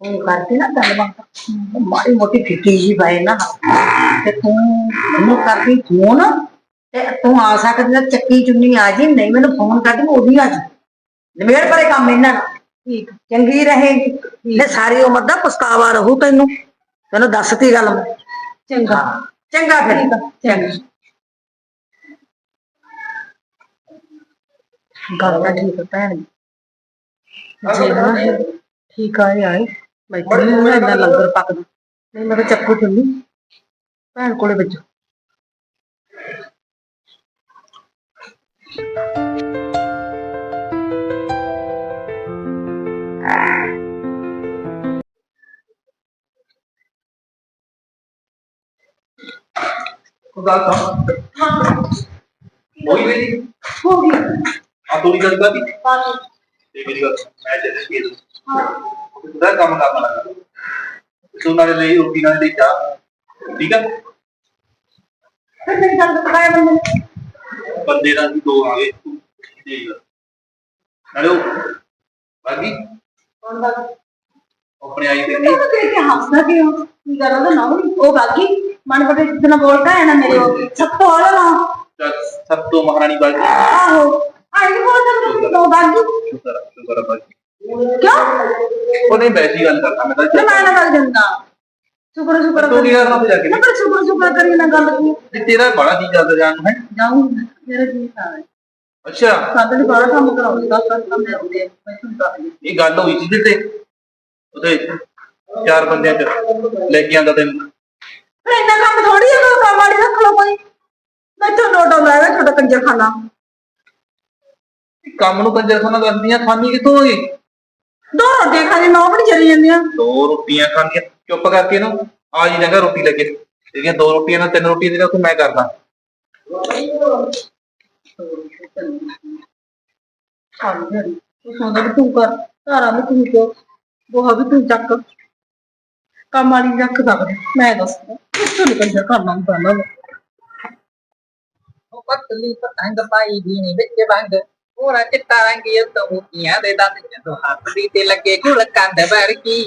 ਉਹ ਕਰਦੀ ਨਾ ਗੱਲ ਬਾਤ। ਮਾੜੀ ਮੋਟੀ ਫਿੱਕੀ ਜੀ ਪਾਏ ਨਾ। ਤੇ ਤੂੰ ਮੈਨੂੰ ਕਰਦੀ ਫੋਨ ਤੇ ਤੂੰ ਆ ਸਕਦੀ ਤਾਂ ਚੱਕੀ ਚੁੰਨੀ ਆ ਜੀ ਨਹੀਂ ਮੈਨੂੰ ਫੋਨ ਕਰਦੀ ਉਹ ਵੀ ਆ ਜੀ ਨਿਮੇੜ ਪਰੇ ਕੰਮ ਇਹਨਾਂ ਦਾ। ਠੀਕ। ਚੰਗੀ ਰਹੇਗੀ ਤੇ ਸਾਰੀ ਉਮਰ ਦਾ ਪਛਤਾਵਾ ਰਹੂ ਤੈਨੂੰ। ਤੈਨੂੰ ਦੱਸਤੀ ਗੱਲ ਮੈਂ। ਚੰਗਾ। ਚੰਗਾ ਫਿਰ। ਚੰਗਾ। ਗੱਲ ਤਾਂ ਠੀਕ ਹੈ ਭੈਣ। ਜੀ। ਜੇ ਨਾ ਠੀਕ ਆ ਆਏ ਬੈਠੀ ਨਹੀਂ ਮੈਂ ਇੰਨਾ ਲੰਗਰ ਪੱਕਦਾ ਨਹੀਂ ਮੈਂ ਤਾਂ ਚੱਕੂ ਚੁੰਨੀ ਭੈਣ ਕੋਲੇ ਵਿੱਚ ਖੁਦਾ ਤਾਂ ਮੇਰੀ ਹੋ ਗਈ ਗੱਲ ਮੈਂ ਚੱਲ ਕੇ ਦੂੰ ਉਹਦਾ ਕੰਮ ਕਰਨਾ ਲੱਗਾ ਤੂੰ ਨਾਲੇ ਲਈ ਰੋਟੀ ਨਾਲੇ ਲਈ ਚਾਹ। ਠੀਕ ਆ? ਫਿਰ ਮੇਰੀ ਗੱਲ ਪਕਾਇਆ ਬੰਦੇ ਬੰਦੇ ਦਾ ਵੀ ਦੋ ਆ ਗਏ ਠੀਕ ਆ। ਨਾਲੇ ਉਹ ਬਾਗੀ? ਕੌਣ ਦਾ ਆਪਣੇ ਆਈ ਤੇ ਤਾਂ ਦੇਖ ਕੇ ਹੱਸਦਾ ਕਿਉਂ? ਕੀ ਗੱਲ ਉਹਦਾ ਨਾਮ? ਉਹ ਬਾਕੀ ਮਨ ਬੜੇ ਜਿਤਨਾ ਬੋਲਦਾ ਹੈ ਨਾ ਮੇਰੇ ਉਹ। ਸਭ ਤੋਂ ਵਾਲਾ ਨਾ। ਸਭ ਤੋਂ ਮਹਾਰਾਣੀ ਬਾਗੀ। ਆਹੋ। ਆਈ ਬੋਲਦਾ ਮੈਨੂੰ ਉਹ ਬਾਕੀ ਸ਼ੁਕਰ ਆ, ਸ਼ੁਕਰ ਆ ਬਾਗੀ ਕਿਉਂ ਉਹ ਨਹੀਂ ਬੈਠੀ ਗੱਲ ਕਰਦਾ ਮੈਂ ਨਾ ਤਾਂ ਮੈਂ ਨਾ ਗੱਲ ਦਿੰਦਾ ਸ਼ੁਕਰ ਸ਼ੁਕਰ ਤੂੰ ਕੀ ਕਰਨਾ ਤੇ ਜਾ ਕੇ ਨਾ ਪਰ ਸ਼ੁਕਰ ਸ਼ੁਕਰ ਕਰੀ ਨਾ ਗੱਲ ਕੀ ਤੇ ਤੇਰਾ ਬੜਾ ਜੀ ਚੱਲਦਾ ਜਾਨ ਨੂੰ ਹੈ ਜਾਊਂਗੀ ਮੇਰਾ ਜੀ ਸਾਰਾ ਅੱਛਾ ਸਾਡੇ ਲਈ ਬੜਾ ਕੰਮ ਕਰਾਉਂਦੀ ਦਸ ਦਸ ਕੰਮ ਆਉਂਦੇ ਆ ਮੈਂ ਤੁਹਾਨੂੰ ਦੱਸ ਦਿੰਦੀ ਇਹ ਗੱਲ ਹੋਈ ਸੀ ਤੇ ਉਹਦੇ ਚਾਰ ਬੰਦਿਆਂ ਚ ਲੈ ਕੇ ਆਂਦਾ ਤੈਨੂੰ ਫਿਰ ਇੰਨਾ ਕੰਮ ਥੋੜੀ ਹੈ ਕੋਈ ਕੰਮ ਵਾਲੀ ਰੱਖ ਲਓ ਕੋਈ ਮੈਥੋਂ ਨੋਟ ਆਉਂਦਾ ਹੈ ਤੁਹਾਡਾ ਕੰਜਰ ਖਾਨਾ ਕੰਮ ਨੂੰ ਕੰਜਰ ਖਾਨਾ ਦੱਸਦੀਆਂ ਖਾਣੀ ਕਿੱਥੋਂ ਹੋਈ ਦੋ ਰੋਟੀਆਂ ਖਾਣੀ ਨੌ ਬਣੀ ਚਲੀ ਜਾਂਦੀਆਂ। ਦੋ ਰੋਟੀਆਂ ਖਾਣੀਆਂ ਚੁੱਪ ਕਰਕੇ ਨਾ ਆ ਜੀ ਜਗਾ ਰੋਟੀ ਲੈ ਕੇ। ਤੇਰੀਆਂ ਦੋ ਰੋਟੀਆਂ ਨਾਲ ਤਿੰਨ ਰੋਟੀਆਂ ਦੇ ਤੂੰ ਮੈਂ ਕਰਦਾ। ਤੂੰ ਸੌਂਦਾ ਵੀ ਤੂੰ ਕਰ ਧਾਰਾ ਵੀ ਤੂੰ ਚੋ ਗੋਹਾ ਵੀ ਤੂੰ ਚੱਕ। ਕੰਮ ਵਾਲੀ ਨੀ ਰੱਖ ਸਕਦਾ ਮੈਂ ਦੱਸਦਾ ਨਿਕਲ ਜਾ ਕਰਨਾ ਹੁੰਦਾ ਨਾ ਉਹ ਪਤਲੀ ਪਤੰਗ ਪਾਈ ਦੀ ਨੀ ਵਿੱਚ ਬੰਗ ਪੂਰਾ ਚਿੱਟਾ ਰੰਗ ਇਹ ਤਾਂ ਮੋਤੀਆਂ ਦੇ ਦੰਦ ਜਦੋਂ ਹੱਥ ਤੇ ਲੱਗੇ ਗੁਲ ਕੰਦ ਵਰਗੀ,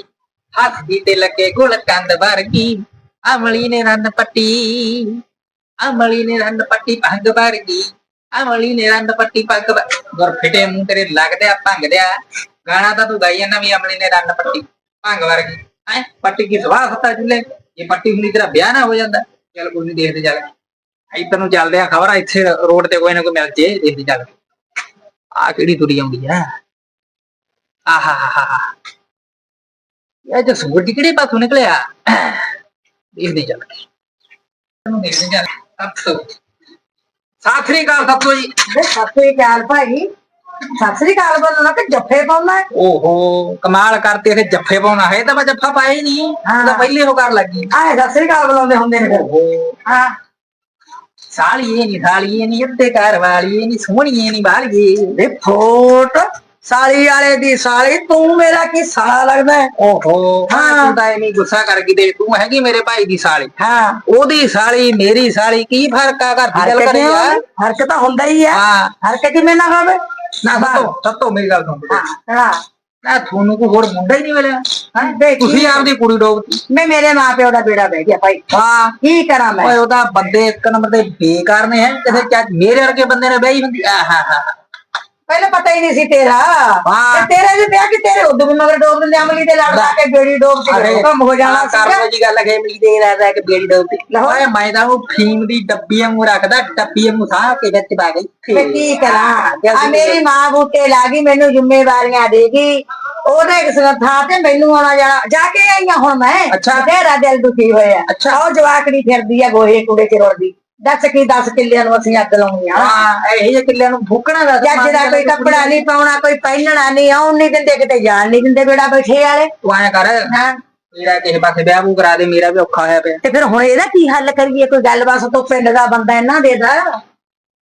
ਹੱਥ ਦੀ ਤੇ ਲੱਗੇ ਗੁਲ ਕੰਦ ਵਰਗੀ, ਅਮਲੀ ਨੇ ਰੰਨ ਪੱਟੀ, ਅਮਲੀ ਨੇ ਰੰਨ ਪੱਟੀ ਭੰਗ ਵਰਗੀ, ਅਮਲੀ ਨੇ ਰੰਨ ਪੱਟੀ ਪੱਗ ਗੁਰ ਫਿਟੇ ਮੂੰਹ ਤੇਰੇ ਲੱਗਦੇ ਆ ਗਾਣਾ ਤਾਂ ਤੂੰ ਗਾਈ ਜਾਂਦਾ ਵੀ ਅਮਲੀ ਨੇ ਰੰਨ ਪੱਟੀ ਭੰਗ ਵਰਗੀ। ਹੈ, ਪੱਟੀ ਕੀ ਸਵਾਹ ਹੱਤਾ ਜੁਲੇ ਇਹ ਪੱਟੀ ਹੁੰਦੀ ਤੇਰਾ ਵਿਆਹ ਨਾ ਹੋ ਜਾਂਦਾ। ਚੱਲ ਕੋਈ ਨਹੀਂ ਦੇਖਦੇ ਚੱਲ। ਇੱਧਰ ਨੂੰ ਚੱਲਦੇ ਆ ਖਬਰ, ਇੱਥੇ ਰੋਡ ਤੇ ਕੋਈ ਨਾ ਕੋਈ ਮਿਲ ਜੇ, ਦੇਖਦੇ ਚੱਲ। ਆ ਕਿਹੜੀ ਤੁਰੀ ਆਉਂਦੀ ਆ? ਆਹਾਹਾਹਾ ਇਹ ਜੋ ਸੂਰਜ ਕਿਹੜੇ ਪਾਸੋਂ ਨਿਕਲਿਆ? ਦੇਖਦੇ ਚੱਲ ਨੂੰ ਦੇਖਦੇ ਚੱਲ ਸੱਤੋ ਸਾਥਰੀ ਕਾਲ ਸੱਤੋ ਜੀ। ਵੇ ਸਤਿ ਸ੍ਰੀ ਅਕਾਲ ਭਾਈ। ਸਤਿ ਸ੍ਰੀ ਅਕਾਲ ਬੋਲਣਾ ਕਿ ਜੱਫੇ ਪਾਉਣਾ ਹੈ? ਓਹੋ ਕਮਾਲ ਕਰਤੇ ਇਹ ਜੱਫੇ ਪਾਉਣਾ। ਹੈ ਤਾਂ ਮੈਂ ਜੱਫਾ ਪਾਇਆ ਹੀ ਨਹੀਂ। ਹਾਂ। ਤਾਂ ਪਹਿਲੇ ਹੋ ਕਰ ਲੱਗੀ। ਆਏ ਸਤਿ ਸ੍ਰੀ ਅਕਾਲ ਬੁਲਾਉਂਦੇ ਹੁੰਦੇ ਨੇ। ਫਿਰ ਓਹੋ। ਹਾਂ। ਨਹੀਂ ਸਾਲੀਏ ਨਹੀਂ ਅੱਤੇ ਘਰ ਵਾਲੀਏ ਨਹੀਂ ਸੋਹਣੀਏ ਨਹੀਂ ਬਾਲੀਏ। ਵੇ ਫੋਟ ਸਾਲੀ ਵਾਲੇ ਦੀ ਸਾਲੀ ਤੂੰ ਮੇਰਾ ਕੀ ਸਾਲਾ ਲੱਗਦਾ ਹੈ? ਓਹੋ। ਹਾਂ। ਹਾਂ ਤੂੰ ਤਾਂ ਐਵੇਂ ਗੁੱਸਾ ਕਰ ਗਈ ਦੇ ਤੂੰ ਹੈਗੀ ਮੇਰੇ ਭਾਈ ਦੀ ਸਾਲੀ। ਹਾਂ। ਉਹਦੀ ਸਾਲੀ ਮੇਰੀ ਸਾਲੀ ਕੀ ਫ਼ਰਕ ਆ ਘਰ ਦੀ ਗੱਲ ਹਰਕਤ ਕਰੀ ਆ ਹਰਕਤ ਤਾਂ ਹੁੰਦਾ ਹੀ ਹੈ। ਹਾਂ। ਹਰਕਤ ਕਿਵੇਂ ਨਾ ਹੋਵੇ? ਨਾ ਸੱਤੋ ਸੱਤੋ ਮੇਰੀ ਗੱਲ ਸੁਣ ਹਾਂ। ਨਾ ਤੁਹਾਨੂੰ ਕੋਈ ਹੋਰ ਮੁੰਡਾ ਹੀ ਨਹੀਂ ਮਿਲਿਆ ਹਾਂ? ਤੁਸੀਂ ਆਪਦੀ ਕੁੜੀ ਡੋਬਤੀ ਮੈਂ ਮੇਰੇ ਮਾਪਿਓ ਦਾ ਬੇੜਾ ਬਹਿ ਗਿਆ ਭਾਈ। ਹਾਂ। ਕੀ ਕਰਾਂ ਮੈਂ? ਓਏ ਉਹਦਾ ਬੰਦੇ ਇੱਕ ਨੰਬਰ ਦੇ ਬੇਕਾਰ ਨੇ ਹੈ? ਕਿਸੇ ਚੱਜ ਮੇਰੇ ਵਰਗੇ ਬੰਦੇ ਨੇ ਵਿਆਹੀ ਹੁੰਦੀ। ਆਹਾ ਹਾ। ਪਹਿਲਾਂ ਪਤਾ ਹੀ ਨਹੀਂ ਸੀ ਤੇਰਾ। ਹਾਂ। ਤੇ ਤੇਰੇ ਵੀ ਵਿਆਹ ਕਿ ਤੇਰੇ ਉਦੋਂ ਵੀ ਮਗਰ ਡੋਬ ਦਿੰਦੇ ਅਮਲੀ ਦੇ ਲੜ ਲਾ ਕੇ ਬੇੜੀ ਡੋਬ ਕੇ ਕੰਮ ਹੋ ਜਾਣਾ ਲੋ ਜੀ ਗੱਲ ਅਗੇ ਮਿਲੀ ਦੇ ਰਿਹਾ ਕਿ ਬੇੜੀ ਡੋਬਤੀ ਓਏ ਮੈਂ ਤਾਂ ਉਹ ਫੀਮ ਦੀ ਡੱਬੀ ਵਾਂਗੂ ਰੱਖਦਾ ਡੱਬੀ ਵਾਂਗੂ ਸਾਹ ਕੇ ਵਿੱਚ ਪਾ ਗਈ ਮੈਂ ਕੀ ਕਰਾਂ? ਆ ਮੇਰੀ ਮਾਂ ਬੂਟੇ ਲਾਗੀ ਮੈਨੂੰ ਜ਼ਿੰਮੇਵਾਰੀਆਂ ਦੇਗੀ ਉਹਦੇ ਕਿਸ ਥਾਂ ਤੇ ਮੈਨੂੰ ਆਉਣਾ ਜਾਣਾ ਜਾ ਕੇ ਆਈਆਂ ਹੁਣ ਮੈਂ। ਅੱਛਾ। ਤੇਰਾ ਦਿਲ ਦੁਖੀ ਹੋਇਆ। ਅੱਛਾ। ਉਹ ਜਵਾਕੜੀ ਫਿਰਦੀ ਆ ਗੋਹੇ ਕੂੜੇ ਚ ਰੋਲਦੀ। ਦੱਸ ਕੀ 10 ਕਿੱਲਿਆਂ ਨੂੰ ਅਸੀਂ ਅੱਗ ਲਾਉਣੀ ਆ। ਹਾਂ ਇਹ ਜਿਹੇ ਕਿੱਲਿਆਂ ਨੂੰ ਫੂਕਣਾ ਦਾ ਜੱਜ ਦਾ ਕੋਈ ਕੱਪੜਾ ਨਹੀਂ ਪਾਉਣਾ ਕੋਈ ਪਹਿਨਣਾ ਨਹੀਂ ਆਉਣ ਨਹੀਂ ਦਿੰਦੇ ਕਿਤੇ ਜਾਣ ਨਹੀਂ ਦਿੰਦੇ ਬੇੜਾ ਬੈਠੇ ਵਾਲੇ। ਤੂੰ ਐਂ ਕਰ ਹਾਂ। ਮੇਰਾ ਕਿਸੇ ਪਾਸੇ ਵਿਆਹ ਵੂ ਕਰਾ ਦੇ ਮੇਰਾ ਵੀ ਔਖਾ ਹੋਇਆ ਪਿਆ। ਤੇ ਫਿਰ ਹੁਣ ਇਹਦਾ ਕੀ ਹੱਲ ਕਰੀਏ? ਕੋਈ ਗੱਲਬਾਤ ਤੋਂ ਪਿੰਡ ਦਾ ਬੰਦਾ ਇਹਨਾਂ ਦੇ ਦਾ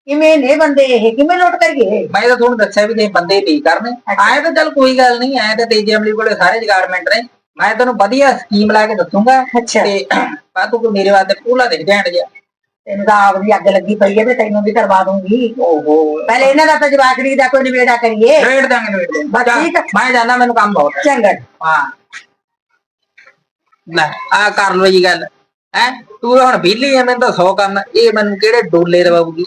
ਕਿਵੇਂ ਨੇ ਬੰਦੇ ਇਹ? ਕਿਵੇਂ ਲੁੱਟ ਕਰੀਏ ਮੈਂ ਤਾਂ ਤੁਹਾਨੂੰ ਦੱਸਿਆ ਵੀ ਜੇ ਬੰਦੇ ਨਹੀਂ ਕਰਨੇ? ਆਏ ਤਾਂ ਚੱਲ ਕੋਈ ਗੱਲ ਨਹੀਂ ਆਏ ਤਾਂ ਤੇਜੇ ਅਮਲੀ ਕੋਲੇ ਸਾਰੇ ਜਗਾਰਮੈਂਟ ਨੇ। ਮੈਂ ਤੈਨੂੰ ਵਧੀਆ ਸਕੀਮ ਲਾ ਕੇ ਦੱਸੂਗਾ। ਅੱਛਾ। ਤੇ ਆ ਤੂੰ ਮੇਰੇ ਵਾਸਤੇ ਪੂਲਾ ਦੇਖ ਦੇਣ ਜਾ ਤੈਨੂੰ ਤਾਂ ਆਪਦੀ ਅੱਗ ਲੱਗੀ ਪਈ ਹੈ ਤੇ ਤੈਨੂੰ ਵੀ ਕਰਵਾ ਦੂੰਗੀ ਓਹੋ। ਪਹਿਲੇ ਇਹਨਾਂ ਦਾ ਤਾਂ ਜਵਾਕੜੀ ਦਾ ਕੋਈ ਨਿਬੇੜਾ ਕਰੀਏ। ਰੇਡ ਦਾਂਗੇ ਦਾਂਗੇ। ਬਸ ਚੱਲ, ਠੀਕ ਆ। ਮੈਂ ਜਾਣਾ ਮੈਨੂੰ ਕੰਮ ਬਹੁਤ ਹੈ। ਚੰਗਾ। ਹਾਂ। ਲੈ ਆ ਕਰ ਲੋ ਜੀ ਗੱਲ। ਹੈ? ਤੂੰ ਹੁਣ ਵਿਹਲੀ ਐ ਮੈਨੂੰ ਤਾਂ ਸੌ ਕੰਮ ਇਹ ਮੈਨੂੰ ਕਿਹੜੇ ਡੋਲੇ ਦਵਾਉਗੀ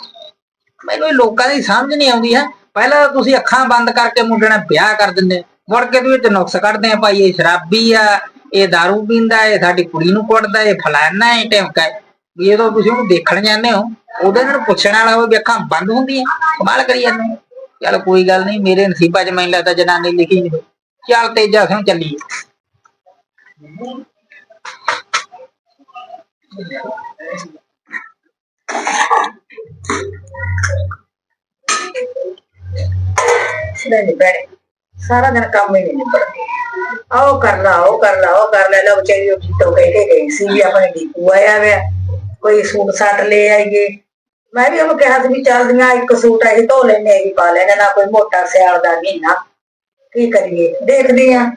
ਮੈਨੂੰ ਇਹ ਲੋਕਾਂ ਦੀ ਸਮਝ ਨਹੀਂ ਆਉਂਦੀ ਹੈ? ਪਹਿਲਾਂ ਤਾਂ ਤੁਸੀਂ ਅੱਖਾਂ ਬੰਦ ਕਰਕੇ ਮੁੰਡੇ ਨਾਲ ਵਿਆਹ ਕਰ ਦਿੰਦੇ। ਮੁੜ ਕੇ ਤੂੰ ਇਹ ਚ ਨੁਕਸ ਕੱਢਦੇ ਆ ਭਾਈ ਇਹ ਸ਼ਰਾਬੀ ਆ ਇਹ दारू ਪੀਂਦਾ ਇਹ ਸਾਡੀ ਕੁੜੀ ਨੂੰ ਕੁੱਟਦਾ ਇਹ ਫਲਾਨਾ ਹੈ ਟਿਮਕਾ ਹੈ। ਵੀ ਜਦੋਂ ਤੁਸੀਂ ਉਹਨੂੰ ਦੇਖਣ ਜਾਂਦੇ ਹੋ, ਉਹਦੇ ਨਾਲ ਪੁੱਛਣ ਵਾਲਾ ਹੋਵੇ ਵੀ ਅੱਖਾਂ ਬੰਦ ਹੁੰਦੀਆਂ ਕਮਾਲ ਕਰੀ ਜਾਂਦੇ ਹੋ। ਚੱਲ ਕੋਈ ਗੱਲ ਨਹੀਂ, ਮੇਰੇ ਨਸੀਬਾਂ 'ਚ ਮੈਨੂੰ ਲੱਗਦਾ ਜਨਾਨੀ ਲਿਖੀ ਨਹੀਂ ਚੱਲ ਤੇਜਾ ਸਿੰਘ ਚੱਲੀਏ ਨਹੀਂ ਬੈਠ ਸਾਰਾ ਦਿਨ ਕੰਮ ਹੀ ਨਹੀਂ ਨਿਬੜਦੇ। ਆਓ ਕਰ ਲਾ ਉਹ ਕਰ ਲਾ ਉਹ ਕਰ ਲੈ। ਲਓ, ਵਿਚਾਰੀ ਉਹ ਕਿਤੋਂ ਕਹਿ ਕੇ ਗਈ ਸੀ ਵੀ ਆਪਣੇ ਦੀਪੂ ਆਇਆ ਵੇ ਕੋਈ ਸੂਟ ਸਾਟ ਲੈ ਆਈਏ। ਮੈਂ ਵੀ ਉਹ ਕਿਹਾ ਸੀ ਵੀ ਚੱਲਦੀਆਂ ਇੱਕ ਸੂਟ ਇਹ ਧੋ ਲੈਨੇ ਇਹ ਪਾ ਲੈਣੇ ਨਾ ਕੋਈ ਮੋਟਾ ਸਿਆਲ ਦਾ ਮਹੀਨਾ। ਕੀ ਕਰੀਏ? ਦੇਖਦੀ ਆ।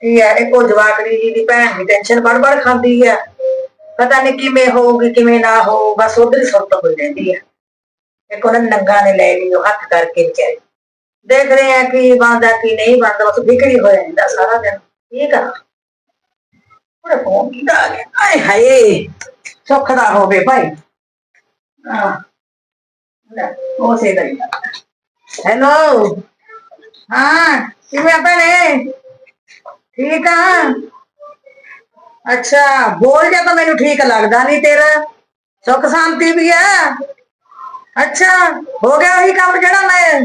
ਕੀ ਹੈ ਇਹ ਜਵਾਕੜੀ ਜੀ ਦੀ ਭੈਣ ਦੀ ਟੈਨਸ਼ਨ ਬੜ ਬੜ ਖਾਂਦੀ ਆ। ਪਤਾ ਨਹੀਂ ਕਿਵੇਂ ਹੋਊਗੀ, ਕਿਵੇਂ ਨਾ ਹੋ ਬਸ ਉਧਰ ਹੀ ਸੁਰਤ ਹੋ ਜਾਂਦੀ ਆ। ਇੱਕ ਉਹਨਾਂ ਨੰਗਾ ਨੇ ਲੈ ਲਈ, ਉਹ ਹੱਥ ਕਰਕੇ ਵਿਚਾਰੀ। ਦੇਖ ਰਹੇ ਆ ਕਿ ਬੰਦਾ ਕੀ ਨਹੀਂ ਬੰਦਾ ਬਸ ਵਿਕਰੀ ਹੋ ਜਾਂਦਾ ਸਾਰਾ ਦਿਨ। ਕੀ ਕਰਾਂ? ਪੂਰੇ ਫੋਨ ਕਿਦਾ ਆ ਗਿਆ? ਆਏ ਹਾਏ! ਸੁੱਖ ਦਾ ਹੋਵੇ ਭਾਈ। ਹਾਂ। ਲੈ, ਉਹ ਸੇ ਗਈ ਹੈਲੋ ਹਾਂ, ਕਿਵੇਂ ਭੈਣੇ? ਠੀਕ ਆ? ਅੱਛਾ, ਬੋਲ ਜਾ ਤਾਂ ਮੈਨੂੰ ਠੀਕ ਲੱਗਦਾ ਨਹੀਂ ਤੇਰਾ। ਸੁੱਖ ਸ਼ਾਂਤੀ ਵੀ ਹੈ ਅੱਛਾ, ਹੋ ਗਿਆ ਉਹੀ ਕੰਮ ਜਿਹੜਾ ਮੈਂ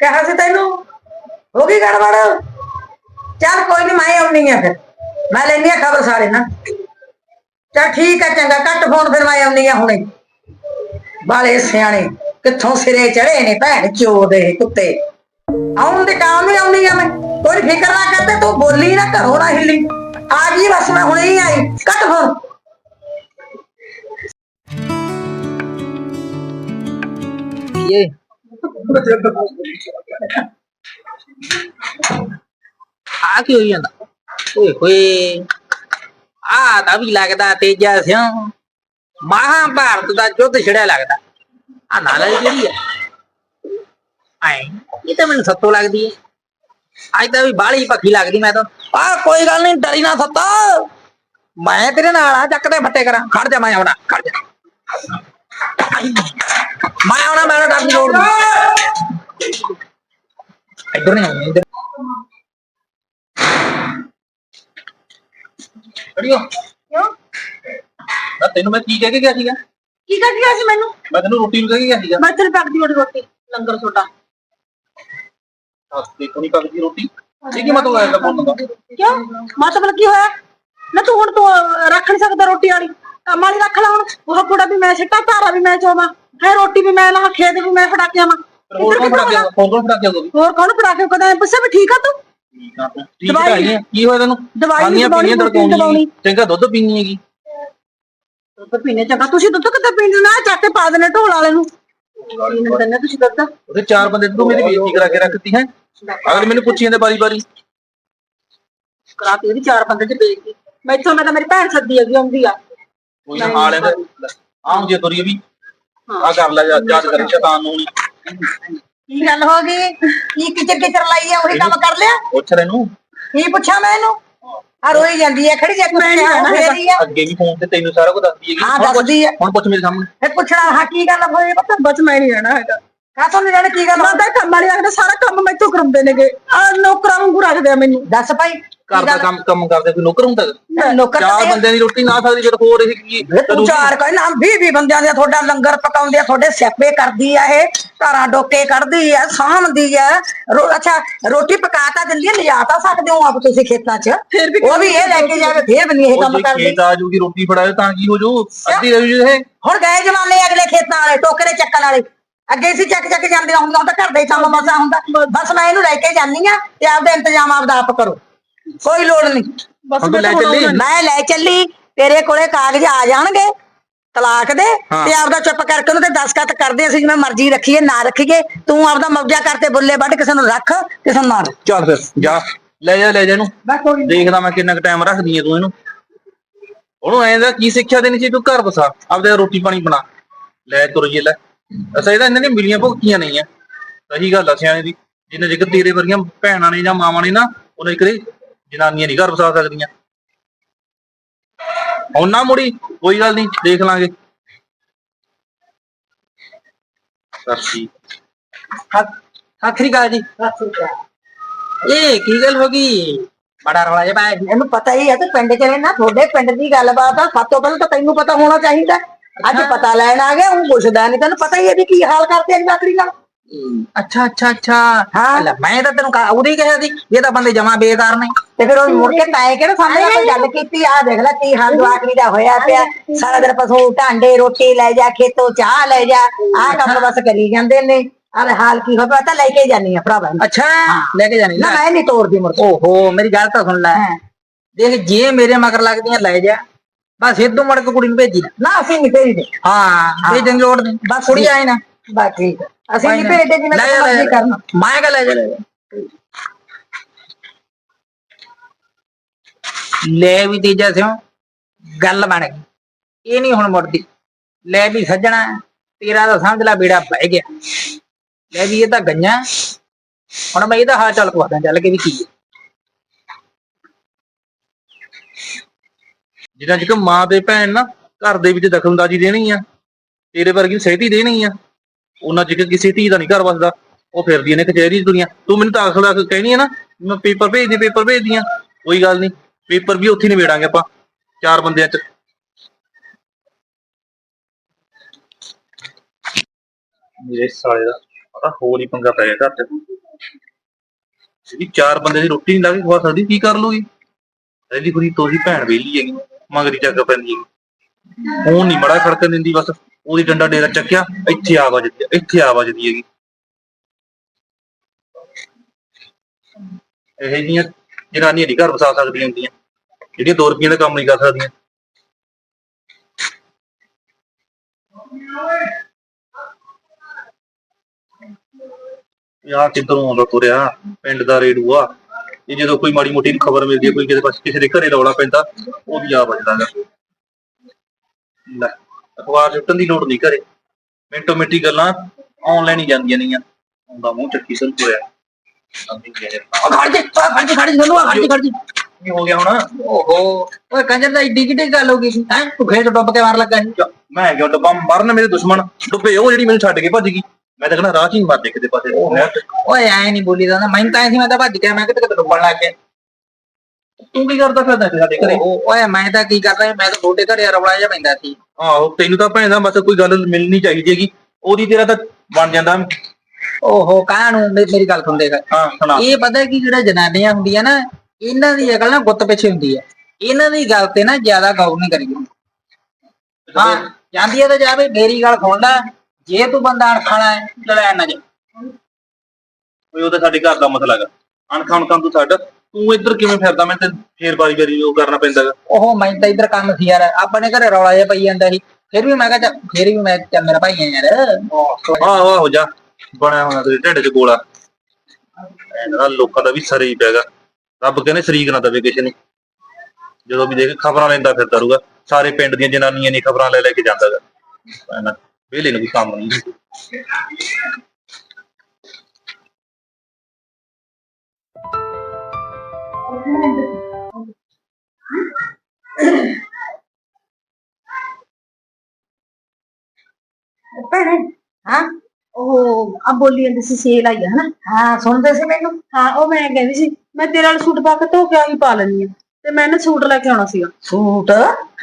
ਕਿਹਾ ਸੀ ਤੈਨੂੰ? ਹੋ ਗਈ ਗੜਬੜ? ਚੱਲ ਕੋਈ ਨਹੀਂ ਮੈਂ ਆਉਣੀ ਆ ਫਿਰ। ਮੈਂ ਲੈਣੀ ਆ ਖਬਰ ਸਾਰੇ ਨਾ ਚੱਲ ਠੀਕ ਆ, ਚੰਗਾ ਕੱਟ ਫੋਨ ਫਿਰ ਮੈਂ ਆਉਣੀ ਆ ਹੁਣੇ। ਬਾਲੇ ਸਿਆਣੇ, ਕਿੱਥੋਂ ਸਿਰੇ ਚੜੇ ਨੇ ਭੈਣ ਚੋ ਦੇ ਕੁੱਤੇ। ਆਉਣ ਦੇ ਕੰਮ ਹੀ ਆਉਣੀ ਆ ਮੈਂ। ਕੋਈ ਫਿਕਰ ਨਾ ਕਰਦੇ ਤੂੰ ਬੋਲੀ ਨਾ ਘਰੋਂ ਨਾ ਹਿੱਲੀ। ਆ ਗਈ ਬਸ ਮੈਂ ਹੁਣੇ ਹੀ ਆਈ। ਕੱਟ ਫੋਨ ਇਹ। ਆ ਕੀ ਹੋਈ ਜਾਂਦਾ? ਓਏ ਹੋਏ। ਆ ਤਾਂ ਵੀ ਲੱਗਦਾ ਤੇਜਾ ਸਿੰਘ ਮਹਾਭਾਰਤ ਦਾ ਯੁੱਧ ਛੜਿਆ ਲੱਗਦਾ। ਆ ਨਾਲ ਜਿਹੜੀ ਹੈ ਆਏ। ਇਹ ਤਾਂ ਮੈਨੂੰ ਸੱਤੋ ਲੱਗਦੀ ਹੈ ਅੱਜ ਤਾਂ ਵੀ ਬਾਹਲੀ ਪੱਖੀ ਲੱਗਦੀ ਮੈਂ ਤਾਂ। ਆ ਕੋਈ ਗੱਲ ਨਹੀਂ, ਡਰੀ ਨਾ ਸੱਤਾ। ਮੈਂ ਤੇਰੇ ਨਾਲ ਆ, ਚੱਕ ਦੇ ਫੱਟੇ ਕਰਾਂ। ਖੜ ਜਾ, ਮੈਂ ਆਉਣਾ। ਖੜ ਜਾ। ਮੈਂ ਆਉਣਾ, ਮੈਂ ਡਰ ਦੀ ਲੋੜ ਇੱਧਰ ਨਹੀਂ ਆਉਣਾ, ਇੱਧਰ। ਅੜੀਓ ਕਿਉਂ? ਨਾ ਤੈਨੂੰ ਮੈਂ ਕੀ ਕਹਿ ਕੇ ਗਿਆ ਸੀਗਾ? ਕੀ ਕਰ ਗਿਆ ਸੀ ਮੈਨੂੰ? ਮੈਂ ਤੈਨੂੰ ਰੋਟੀ ਨੂੰ ਕਹਿ ਕੇ ਗਿਆ ਸੀਗਾ। ਮੈਂ ਤੇਰੇ ਪੱਕਦੀ ਹੋੜੀ ਰੋਟੀ ਲੰਗਰ ਛੋਟਾ ਹੱਥ ਦੇਖੋ ਨਹੀਂ ਪੱਕਦੀ ਰੋਟੀ। ਇਹ ਕੀ ਮਤਲਬ ਹੈ ਬੋਲਣ ਦਾ? ਕਿਉਂ? ਮਤਲਬ ਕੀ ਹੋਇਆ? ਨਾ ਤੂੰ ਹੁਣ ਤੂੰ ਰੱਖ ਨਹੀਂ ਸਕਦਾ ਰੋਟੀ ਵਾਲੀ। ਕੰਮ ਵਾਲੀ ਰੱਖ ਲੈ ਹੁਣ। ਉਹ ਕੁੜਾ ਵੀ ਮੈਂ ਸਿੱਟਾ ਧਾਰਾ ਵੀ ਮੈਂ ਚੋਵਾਂ। ਹੈ ਰੋਟੀ ਵੀ ਮੈਂ ਲਾ ਖੇਤ ਵੀ ਮੈਂ ਫੜਾ ਕੇ ਆਵਾਂ। ਹੋਰ ਕੌਣ ਫੜਾ ਕੇ ਆਊਗਾ? ਹੋਰ ਕੌਣ ਫੜਾ ਕੇ ਆਊਗਾ? ਹੋਰ ਕੌਣ ਫੜਾ ਕੇ ਕਦਾ ਪੁੱਛਿਆ ਵੀ ਠੀਕ ਆ ਤੂੰ? ਠੀਕ ਆ ਠੀਕ ਦਵਾਈ- ਆ। ਕੀ ਹੋਇਆ ਤੈਨੂੰ? ਦਵਾਈ ਖਾਣੀਆਂ ਪੀਣੀਆਂ ਤੜਕਾਉਣੀ ਚੰਗਾ ਦੁੱਧ ਪੀਣੀ ਹੈਗੀ। ਦੁੱਧ ਪੀਣੇ ਚੰਗਾ। ਤੁਸੀਂ ਦੁੱਧ ਕਿੱਥੇ ਪੀਂਦੇ ਨਾ ਚੱਕ ਕੇ ਪਾ ਦੇਣੇ ਢੋਲ ਵਾਲੇ ਨੂੰ। ਪੀਣੇ ਦਿੰਦੇ ਤੁਸੀਂ ਦੁੱਧ। ਉਹਦੇ ਚਾਰ ਬੰਦੇ ਤੂੰ ਮੇਰੀ ਬੇਇੱਜ਼ਤੀ ਕਰਾ ਕੇ ਰੱਖਤੀ ਹੈ। ਅਗਰ ਮੈਨੂੰ ਪੁੱਛੀ ਜਾਂਦੇ ਬਾਰੀ ਬਾਰੀ ਕਰਾਤੀ ਉਹਦੀ ਚਾਰ ਬੰਦੇ ਚ ਬੇਇੱਜ਼ਤੀ। ਮੈਥੋਂ ਮੈਂ ਤਾਂ ਮੇਰੀ ਭੈਣ ਸੱਦੀ ਹੈਗੀ ਆਉਂਦੀ ਆ। ਕੋਈ ਨਾ ਹਾਲ ਇਹਦਾ ਆਉਂ ਜੇ ਤੁਰੀ ਵੀ। ਆ ਕਰ ਲੈ ਯਾਦ ਕਰ ਸ਼ੈਤਾਨ ਨੀ। ਕੀ ਗੱਲ ਹੋ ਗਈ? ਕੀ ਕਿਚਰ ਕਿਚਰ ਲਾਈ ਆ? ਉਹੀ ਕੰਮ ਕਰ ਲਿਆ? ਪੁੱਛ ਇਹਨੂੰ ਕੀ ਪੁੱਛਾਂ ਮੈਂ ਇਹਨੂੰ? ਆ ਰੋਈ ਜਾਂਦੀ ਹੈ ਖੜੀ ਜੇ ਕੁੱਤੇ ਫੇਰੀ ਆ। ਅੱਗੇ ਵੀ ਫੋਨ ਤੇ ਤੈਨੂੰ ਸਾਰਾ ਕੁਝ ਦੱਸਦੀ ਹੈਗੀ। ਹਾਂ, ਦੱਸਦੀ ਹੈ। ਹੁਣ ਪੁੱਛ ਮੇਰੇ ਸਾਹਮਣੇ। ਫਿਰ ਪੁੱਛਣਾ ਹਾਂ ਕੀ ਗੱਲ ਹੋਈ ਪਤਾ ਬਸ ਮੈਂ ਨਹੀਂ ਰਹਿਣਾ ਹੈਗਾ। ਕਾਹਤੋਂ ਨਹੀਂ ਰਹਿਣਾ ਕੀ ਗੱਲ ਮੈਂ ਤਾਂ ਕੰਮ ਵਾਲੀ ਆਖਦੇ ਸਾਰਾ ਕੰਮ ਮੈਥੋਂ ਕਰਾਉਂਦੇ ਨੇਗੇ। ਆ ਨੌਕਰਾਂ ਵਾਂਗੂ ਰੱਖਦੇ ਆ ਮੈਨੂੰ। ਦੱਸ ਭਾਈ ਘਰ ਦਾ ਕੰਮ ਕੰਮ ਕਰਦੇ ਕੋਈ ਨੌਕਰ ਹੁੰਦਾ? ਹੈਗਾ? ਨੌਕਰ ਚਾਰ ਬੰਦਿਆਂ ਦੀ ਰੋਟੀ ਨਾ ਸਕਦੀ ਜਦ ਹੋਰ ਇਹ ਕੀ ਤੂੰ ਚਾਰ ਕੋਈ ਨਾ 20 20 ਬੰਦਿਆਂ ਦੇ ਤੁਹਾਡਾ ਲੰਗਰ ਪਕਾਉਂਦੇ ਆ ਤੁਹਾਡੇ ਸਿਆਪੇ ਕਰਦੀ ਆ ਇਹ। ਧਾਰਾਂ ਡੋਕੇ ਕੱਢਦੀ ਆ ਸਾਂਭਦੀ ਆ। ਅੱਛਾ ਰੋਟੀ ਪਕਾ ਤਾਂ ਦਿੰਦੀ ਆ ਲਿਜਾ ਤਾਂ ਸਕਦੇ ਹੋ ਆਪ ਤੁਸੀਂ ਖੇਤਾਂ 'ਚ। ਉਹ ਵੀ ਇਹ ਲੈ ਕੇ ਜਾਵੇ ਫੇਰ ਵੀ ਨਹੀਂ ਇਹ ਕੰਮ ਕਰਦੀ। ਖੇਤ ਆ ਜੂਗੀ ਰੋਟੀ ਫੜਾਏ ਤਾਂ ਕੀ ਹੋ ਜੂ? ਅੱਧੀ ਰਹੀ ਜੂ ਇਹ। ਹੁਣ ਗਏ ਜਮਾਨੇ ਅਗਲੇ ਖੇਤਾਂ ਵਾਲੇ ਟੋਕਰੇ ਚੱਕਣ ਵਾਲੇ। ਅੱਗੇ ਸੀ ਚੱਕ ਚੱਕ ਹੁਣ ਤਾਂ ਘਰ ਦਾ ਹੀ ਕੰਮ ਮਸਾ ਹੁੰਦਾ। ਬਸ ਮੈਂ ਇਹਨੂੰ ਲੈ ਕੇ ਜਾਂਦੀ ਆ ਤੇ ਆਪਦਾ ਇੰਤਜ਼ਾਮ ਆਪਦਾ ਆਪ ਕਰੋ। ਕੋਈ ਲੋੜ ਨਹੀਂ। ਹੁਣ ਤੂੰ ਲੈ ਚੱਲੀ। ਮੈਂ ਲੈ ਚੱਲੀ ਤੇਰੇ ਕੋਲੇ ਕਾਗਜ਼ ਆ ਜਾਣਗੇ ਤਲਾਕ ਦੇ। ਤੇ ਆਪਦਾ ਚੁੱਪ ਕਰਕੇ ਉਹਨੂੰ ਤੇ ਦਸਖਤ ਕਰਦੇ ਅਸੀਂ ਜਿਵੇਂ ਮਰਜ਼ੀ ਰੱਖੀਏ ਨਾ ਰੱਖੀਏ। ਤੂੰ ਆਪਦਾ ਮੌਜਾ ਕਰਤੇ ਬੁੱਲੇ ਵੱਢ ਕਿਸੇ ਨੂੰ ਰੱਖ ਕਿਸੇ ਨੂੰ ਨਾ ਰੱਖ। ਚੱਲ ਫਿਰ ਜਾ। ਲੈ ਜਾ ਲੈ ਜਾ ਇਹਨੂੰ। ਬਸ ਕੋਈ ਦੇਖਦਾ ਮੈਂ ਕਿੰਨਾ ਕੁ ਟਾਈਮ ਰੱਖਦੀ ਹੈ ਤੂੰ ਇਹਨੂੰ। ਉਹਨੂੰ ਐਂ ਦਾ ਕੀ ਸਿੱਖਿਆ ਦੇਣੀ ਸੀ ਤੂੰ ਘਰ ਬਸਾ ਆਪਦੇ ਰੋਟੀ ਪਾਣੀ ਬਣਾ। ਲੈ ਤੁਰ ਜੇ ਲੈ। ਅਸਾਂ ਇਹਦਾ ਇਹਨਾਂ ਨੇ ਮਿਲੀਆਂ ਭੁਗਤੀਆਂ ਨਹੀਂ ਆ। ਸਹੀ ਗੱਲ ਆ ਸਿਆਣੇ ਦੀ। ਜਿੰਨੇ ਜਿਕਰ ਤੇਰੇ ਵਰਗੀਆਂ ਭੈਣਾਂ ਨੇ ਜਾਂ ਮਾਵਾਂ ਨੇ ਨਾ ਉਹਨੇ ਕਦੇ ਜਨਾਨੀਆਂ ਨਹੀਂ ਘਰ ਬਸਾ ਸਕਦੀਆਂ। ਹੁਣ ਨਾ ਮੁੜੀ ਕੋਈ ਗੱਲ ਨਹੀਂ ਦੇਖ ਲਾਂਗੇ। ਸਰਸੀ ਆਖਰੀ ਗੱਲ ਜੀ। ਇਹ ਕੀ ਗੱਲ ਹੋ ਗਈ? ਬੜਾ ਰੌਲਾ ਜਿਹਾ ਪਾਇਆ ਇਹਨੂੰ ਪਤਾ ਹੀ ਹੈ ਤੇ ਪਿੰਡ ਚ ਰਹਿਣਾ ਤੁਹਾਡੇ ਪਿੰਡ ਦੀ ਗੱਲਬਾਤ ਆ। ਸਭ ਤੋਂ ਪਹਿਲਾਂ ਤਾਂ ਤੈਨੂੰ ਪਤਾ ਹੋਣਾ ਚਾਹੀਦਾ। ਅੱਜ ਪਤਾ ਲੈਣ ਆ ਗਿਆ ਉਹ ਪੁੱਛਦਾ ਨਹੀਂ ਤੈਨੂੰ ਪਤਾ ਹੀ ਹੈ ਵੀ ਕੀ ਹਾਲ ਕਰਦੇ ਆ ਜਵਾਕੜੀ ਨਾਲ? ਅੱਛਾ ਅੱਛਾ ਅੱਛਾ। ਹਾਂ। ਲੈ ਮੈਂ ਤਾਂ ਤੈਨੂੰ ਉਹਦੀ ਕਿਹਾ ਸੀ ਇਹ ਤਾਂ ਬੰਦੇ ਜਮਾ ਬੇਕਾਰ ਨੇ। ਤੇ ਫਿਰ ਉਹ ਮੁੜ ਕੇ ਤਾਏ ਕਿਹੜਾ ਸਾਹਮਣੇ ਕੋਈ ਗੱਲ ਕੀਤੀ? ਆ ਦੇਖ ਲੈ ਕੀ ਹਾਲ ਜਵਾਕੜੀ ਦਾ ਹੋਇਆ ਪਿਆ। ਸਾਰਾ ਦਿਨ ਪਸ਼ੂ ਢਾਂਡੇ ਰੋਟੀ ਲੈ ਜਾ ਖੇਤੋਂ ਚਾਹ ਲੈ ਜਾ। ਆਹ ਕੰਮ ਬਸ ਕਰੀ ਜਾਂਦੇ ਨੇ। ਆਹ ਹਾਲ ਕੀ ਹੋ ਪਿਆ ਤਾਂ ਲੈ ਕੇ ਜਾਨੀ ਆ ਭਰਾਵਾ। ਅੱਛਾ ਲੈ ਕੇ ਜਾਣੀ ਨਾ ਮੈਂ ਨਹੀਂ ਤੋੜਦੀ ਮੁੜ ਓਹੋ ਮੇਰੀ ਗੱਲ ਤਾਂ ਸੁਣ ਲੈ। ਦੇਖ ਜੇ ਮੇਰੇ ਮਗਰ ਲੱਗਦੀਆਂ ਲੈ ਜਾ। ਬਸ ਇਦੋਂ ਮੁੜ ਕੇ ਕੁੜੀ ਨੂੰ ਭੇਜੀ ਨਾ ਨਾ ਅਸੀਂ ਨਹੀਂ ਭੇਜਦੇ। ਹਾਂ ਭੇਜਣ ਦੀ ਲੋੜ ਨਹੀਂ। ਬਸ ਕੁੜੀ ਆਏ ਨਾ। ਬਸ ਠੀਕ ਆ। ਅਸੀਂ ਨਹੀਂ ਭੇਜਦੇ ਜਿਵੇਂ ਲੈ ਵੀ ਤੀਜਾ ਸਿਓ ਗੱਲ ਬਣ ਗਈ। ਇਹ ਨਹੀਂ ਹੁਣ ਮੁੜਦੀ। ਲੈ ਵੀ ਸੱਜਣਾ ਤੇਰਾ ਤਾਂ ਸਮਝ ਲੈ ਬੇੜਾ ਪੈ ਗਿਆ। ਲੈ ਵੀ ਇਹ ਤਾਂ ਗਈਆਂ। ਹੁਣ ਮੈਂ ਇਹਦਾ ਹਾਲ ਚਾਲ ਪਵਾਦਾ ਚੱਲ ਕੇ ਵੀ ਕੀ ਹੈ। ਜਿੰਨਾ ਚਿਰ ਮਾਂ ਤੇ ਭੈਣ ਨਾ ਘਰ ਦੇ ਵਿੱਚ ਦਖਲਅੰਦਾਜ਼ੀ ਦੇਣੀ ਆ, ਤੇਰੇ ਵਰਗੀ ਨੂੰ ਸਹਿਤੀ ਦੇਣੀ ਆ, ਉਹਨਾਂ ਚਿਰ ਕਿਸੇ ਧੀ ਦਾ ਨਹੀਂ ਘਰ ਵਸਦਾ, ਉਹ ਫਿਰਦੀਆਂ ਨੇ ਕਚਹਿਰੀ ਦੁਨੀਆ ਤੂੰ ਮੈਨੂੰ ਤਾਂ ਅਖਲਾ ਕਹਿਣੀ ਆ ਨਾ, ਮੈਂ ਪੇਪਰ ਭੇਜਦੀ, ਪੇਪਰ ਭੇਜਦੀਆਂ, ਕੋਈ ਗੱਲ ਨਹੀਂ, ਪੇਪਰ ਵੀ ਉੱਥੇ ਨਿਬੇੜਾਂਗੇ ਆਪਾਂ, ਚਾਰ ਬੰਦਿਆਂ ਚ। ਮੇਰੇ ਸਾਲੇ ਦਾ ਪਤਾ ਹੋਰ ਹੀ ਪੰਗਾ ਪੈ ਗਿਆ ਘਰ ਚ। ਜਿਹੜੀ ਚਾਰ ਬੰਦੇ ਦੀ ਰੋਟੀ ਨਹੀਂ ਲਾ ਕੇ ਖਵਾ ਸਕਦੀ, ਕੀ ਕਰ ਲੂਗੀ ਇਹਦੀ ਕੁੜੀ ਤੋਰੀ ਭੈਣ ਵੇਲੀ ਹੈਗੀ। ਮਗਰੀ ਜੱਗ ਪੈਂਦੀ ਹੈਗੀ। ਉਹ ਨਹੀਂ ਮੜਾ ਖੜਕਣ ਦਿੰਦੀ, ਬਸ ਉਹਦੀ ਡੰਡਾ ਡੇਰਾ ਚੱਕਿਆ, ਇੱਥੇ ਆ ਵੱਜਦੀ ਇੱਥੇ ਆ ਵੱਜਦੀ ਹੈਗੀ। ਇਹ ਜਿਹੀਆਂ ਜਨਾਨੀਆਂ ਨਹੀਂ ਘਰ ਵਸਾ ਸਕਦੀਆਂ ਹੁੰਦੀਆਂ। ਜਿਹੜੀਆਂ 2 ਰੁਪਈਆਂ ਦਾ ਕੰਮ ਨਹੀਂ ਕਰ ਸਕਦੀਆਂ। ਯਾਰ ਕਿੱਧਰੋਂ ਆਉਂਦਾ ਤੁਰਿਆ? ਪਿੰਡ ਦਾ ਰੇੜੂਆ। ਇਹ ਜਦੋਂ ਕੋਈ ਮਾੜੀ ਮੋਟੀ ਖਬਰ ਮਿਲਦੀ ਹੈ ਕੋਈ ਕਿਸੇ ਪਾਸੇ ਕਿਸੇ ਦੇ ਘਰੇ ਰੌਲਾ ਪੈਂਦਾ ਉਹਦੀ ਆ ਵੱਜਦਾਗਾ ਲੈ ਅਖਬਾਰ ਚੁੱਕਣ ਦੀ ਲੋੜ ਨਹੀਂ ਘਰੇ। ਮਿੰਟੋ ਮਿੰਟੀ ਗੱਲਾਂ ਆਨਲਾਈਨ ਹੀ ਜਾਂਦੀਆਂ ਨਹੀਂਆਂ ਹੁੰਦਾ ਮੂੰਹ ਚੱਕੀ ਗਿਆ ਯਾਰ। ਖੜ ਜਾ ਖੜ ਜਾ ਖੜ ਜਾ ਖੜ ਜਾ ਖੜ ਜਾ। ਕੀ ਹੋ ਗਿਆ ਹੁਣ? ਓਹੋ ਓਏ ਕੰਜਰ ਦਾ ਏਡੀ ਕਿੱਡੀ ਗੱਲ ਹੋ ਗਈ ਸੀ ਹੈ? ਤੂੰ ਖੇਤ ਡੁੱਬ ਕੇ ਮਾਰ ਲੱਗਾ ਸੀ। ਮੈਂ ਕਿਉਂ ਡੱਬਾ? ਮਰਨ ਮੇਰੇ ਦੁਸ਼ਮਣ। ਡੁੱਬੇ ਉਹ ਜਿਹੜੀ ਮੈਨੂੰ ਛੱਡ ਕੇ ਭੱਜ ਗਈ। ਮੈਂ ਤਾਂ ਕਹਿੰਦਾ ਰਾਹ 'ਚ ਹੀ ਮਰ ਦੇ ਕਿਤੇ ਪਾਸੇ। ਓਏ। ਐ ਨਹੀਂ ਬੋਲੀ ਦਾ ਮੈਂ ਤਾਂ ਐਂ ਸੀ ਮੈਂ ਤਾਂ ਭੱਜ ਗਿਆ। ਮੈਂ ਕਿਤੇ ਕਿਤੇ ਡੁੱਬਣ ਲੱਗ ਗਿਆ। ਤੂੰ ਕੀ ਕਰਦਾ ਫਿਰਦਾ ਸੀ ਸਾਡੇ ਘਰੇ? ਓਏ ਮੈਂ ਤਾਂ ਕੀ ਕਰਦਾ ਮੈਂ ਤਾਂ ਤੁਹਾਡੇ ਘਰੇ ਰੌਲਾ ਜਿਹਾ ਪੈਂਦਾ ਸੀ। ਆਹੋ ਤੈਨੂੰ ਤਾਂ ਭੈਣ ਦਾ ਬਸ ਕੋਈ ਗੱਲ ਮਿਲਣੀ ਚਾਹੀਦੀ ਹੈਗੀ। ਉਹਦੀ ਤੇਰਾ ਤਾਂ ਬਣ ਜਾਂਦਾ। ਓਹੋ ਕਾਹਨੂੰ? ਮੇਰੀ ਗੱਲ ਸੁਣ ਦੇਖ। ਹਾਂ ਸੁਣਾ। ਇਹ ਪਤਾ ਕੀ ਜਿਹੜਾ ਜਨਾਨੀਆਂ ਹੁੰਦੀਆਂ ਨਾ ਇਹਨਾਂ ਦੀ ਅਕਲ ਨਾ ਗੁੱਤ ਪਿੱਛੇ ਹੁੰਦੀ ਹੈ ਇਹਨਾਂ ਦੀ ਗੱਲ ਤੇ ਨਾ ਜ਼ਿਆਦਾ ਗੌਰ ਨਹੀਂ ਕਰੀ ਹਾਂ ਜਾਂਦੀ ਹੈ ਤਾਂ ਜਾਵੇ ਮੇਰੀ ਗੱਲ ਸੁਣ ਲੈ। ਜੇ ਤੂੰ ਬੰਦਾ ਅਣਖਾਣਾ ਹੈ ਲੜਾਇਆ ਨਾ ਜਾ ਕੋਈ ਉਹ ਤਾਂ ਸਾਡੇ ਘਰ ਦਾ ਮਸਲਾ ਹੈਗਾ। ਅਣਖਾਣ ਕੰਮ ਤੂੰ ਛੱਡ। ਤੂੰ ਇੱਧਰ ਕਿਵੇਂ ਫਿਰਦਾ? ਮੈਂ ਤੇ ਫੇਰ ਬਾਰੀ ਬਾਰੀ ਉਹ ਕਰਨਾ ਪੈਂਦਾ। ਉਹ ਮੈਂ ਤਾਂ ਇੱਧਰ ਕੰਮ ਸੀ ਯਾਰ। ਆਪਣੇ ਘਰੇ ਰੌਲਾ ਜਿਹਾ ਪਈ ਜਾਂਦਾ ਸੀ। ਫਿਰ ਵੀ ਮੈਂ ਕਿਹਾ ਚੱਲ ਫਿਰ ਵੀ ਮੈਂ ਚੱਲ ਮੇਰਾ ਭਾਈ ਹੈ ਯਾਰ। ਆਹੋ ਆਹੋ ਜਾ। ਬਣਿਆ ਹੋਣਾ ਤੇਰੇ ਢਿੱਡ 'ਚ ਗੋਲਾ। ਇਹਨਾਂ ਲੋਕਾਂ ਦਾ ਵੀ ਸਰੇ ਹੀ ਪੈਗਾ ਰੱਬ ਕਹਿੰਦੇ ਸ਼ਰੀਕ ਨਾ ਦਵੇ ਕਿਸੇ ਨੂੰ। ਜਦੋਂ ਵੀ ਦੇਖ ਖਬਰਾਂ ਲੈਂਦਾ ਫਿਰਦਾ ਰਹੂਗਾ। ਸਾਰੇ ਪਿੰਡ ਦੀਆਂ ਜਨਾਨੀਆਂ ਨੇ ਖਬਰਾਂ ਲੈ ਲੈ ਕੇ ਜਾਂਦਾਗਾ ਇਹਨਾਂ ਵੇਲੇ ਨੂੰ ਵੀ ਕੰਮ ਨਹੀਂ ਭੈਣੇ ਹਾਂ? ਉਹ ਆ ਬੋਲੀ ਜਾਂਦੀ ਸੀ ਸੇਲ ਆਈ ਹੈ ਹਨਾ? ਹਾਂ ਸੁਣਦੇ ਸੀ ਮੈਨੂੰ। ਹਾਂ ਉਹ ਮੈਂ ਕਹਿੰਦੀ ਸੀ ਮੈਂ ਤੇਰੇ ਵਾਲਾ ਸੂਟ ਪਾ ਕੇ ਧੋ ਕੇ ਆਹੀ ਪਾ ਲੈਣੀ ਆ ਤੇ ਮੈਂ ਨਾ ਸੂਟ ਲੈ ਕੇ ਆਉਣਾ ਸੀਗਾ। ਸੂਟ?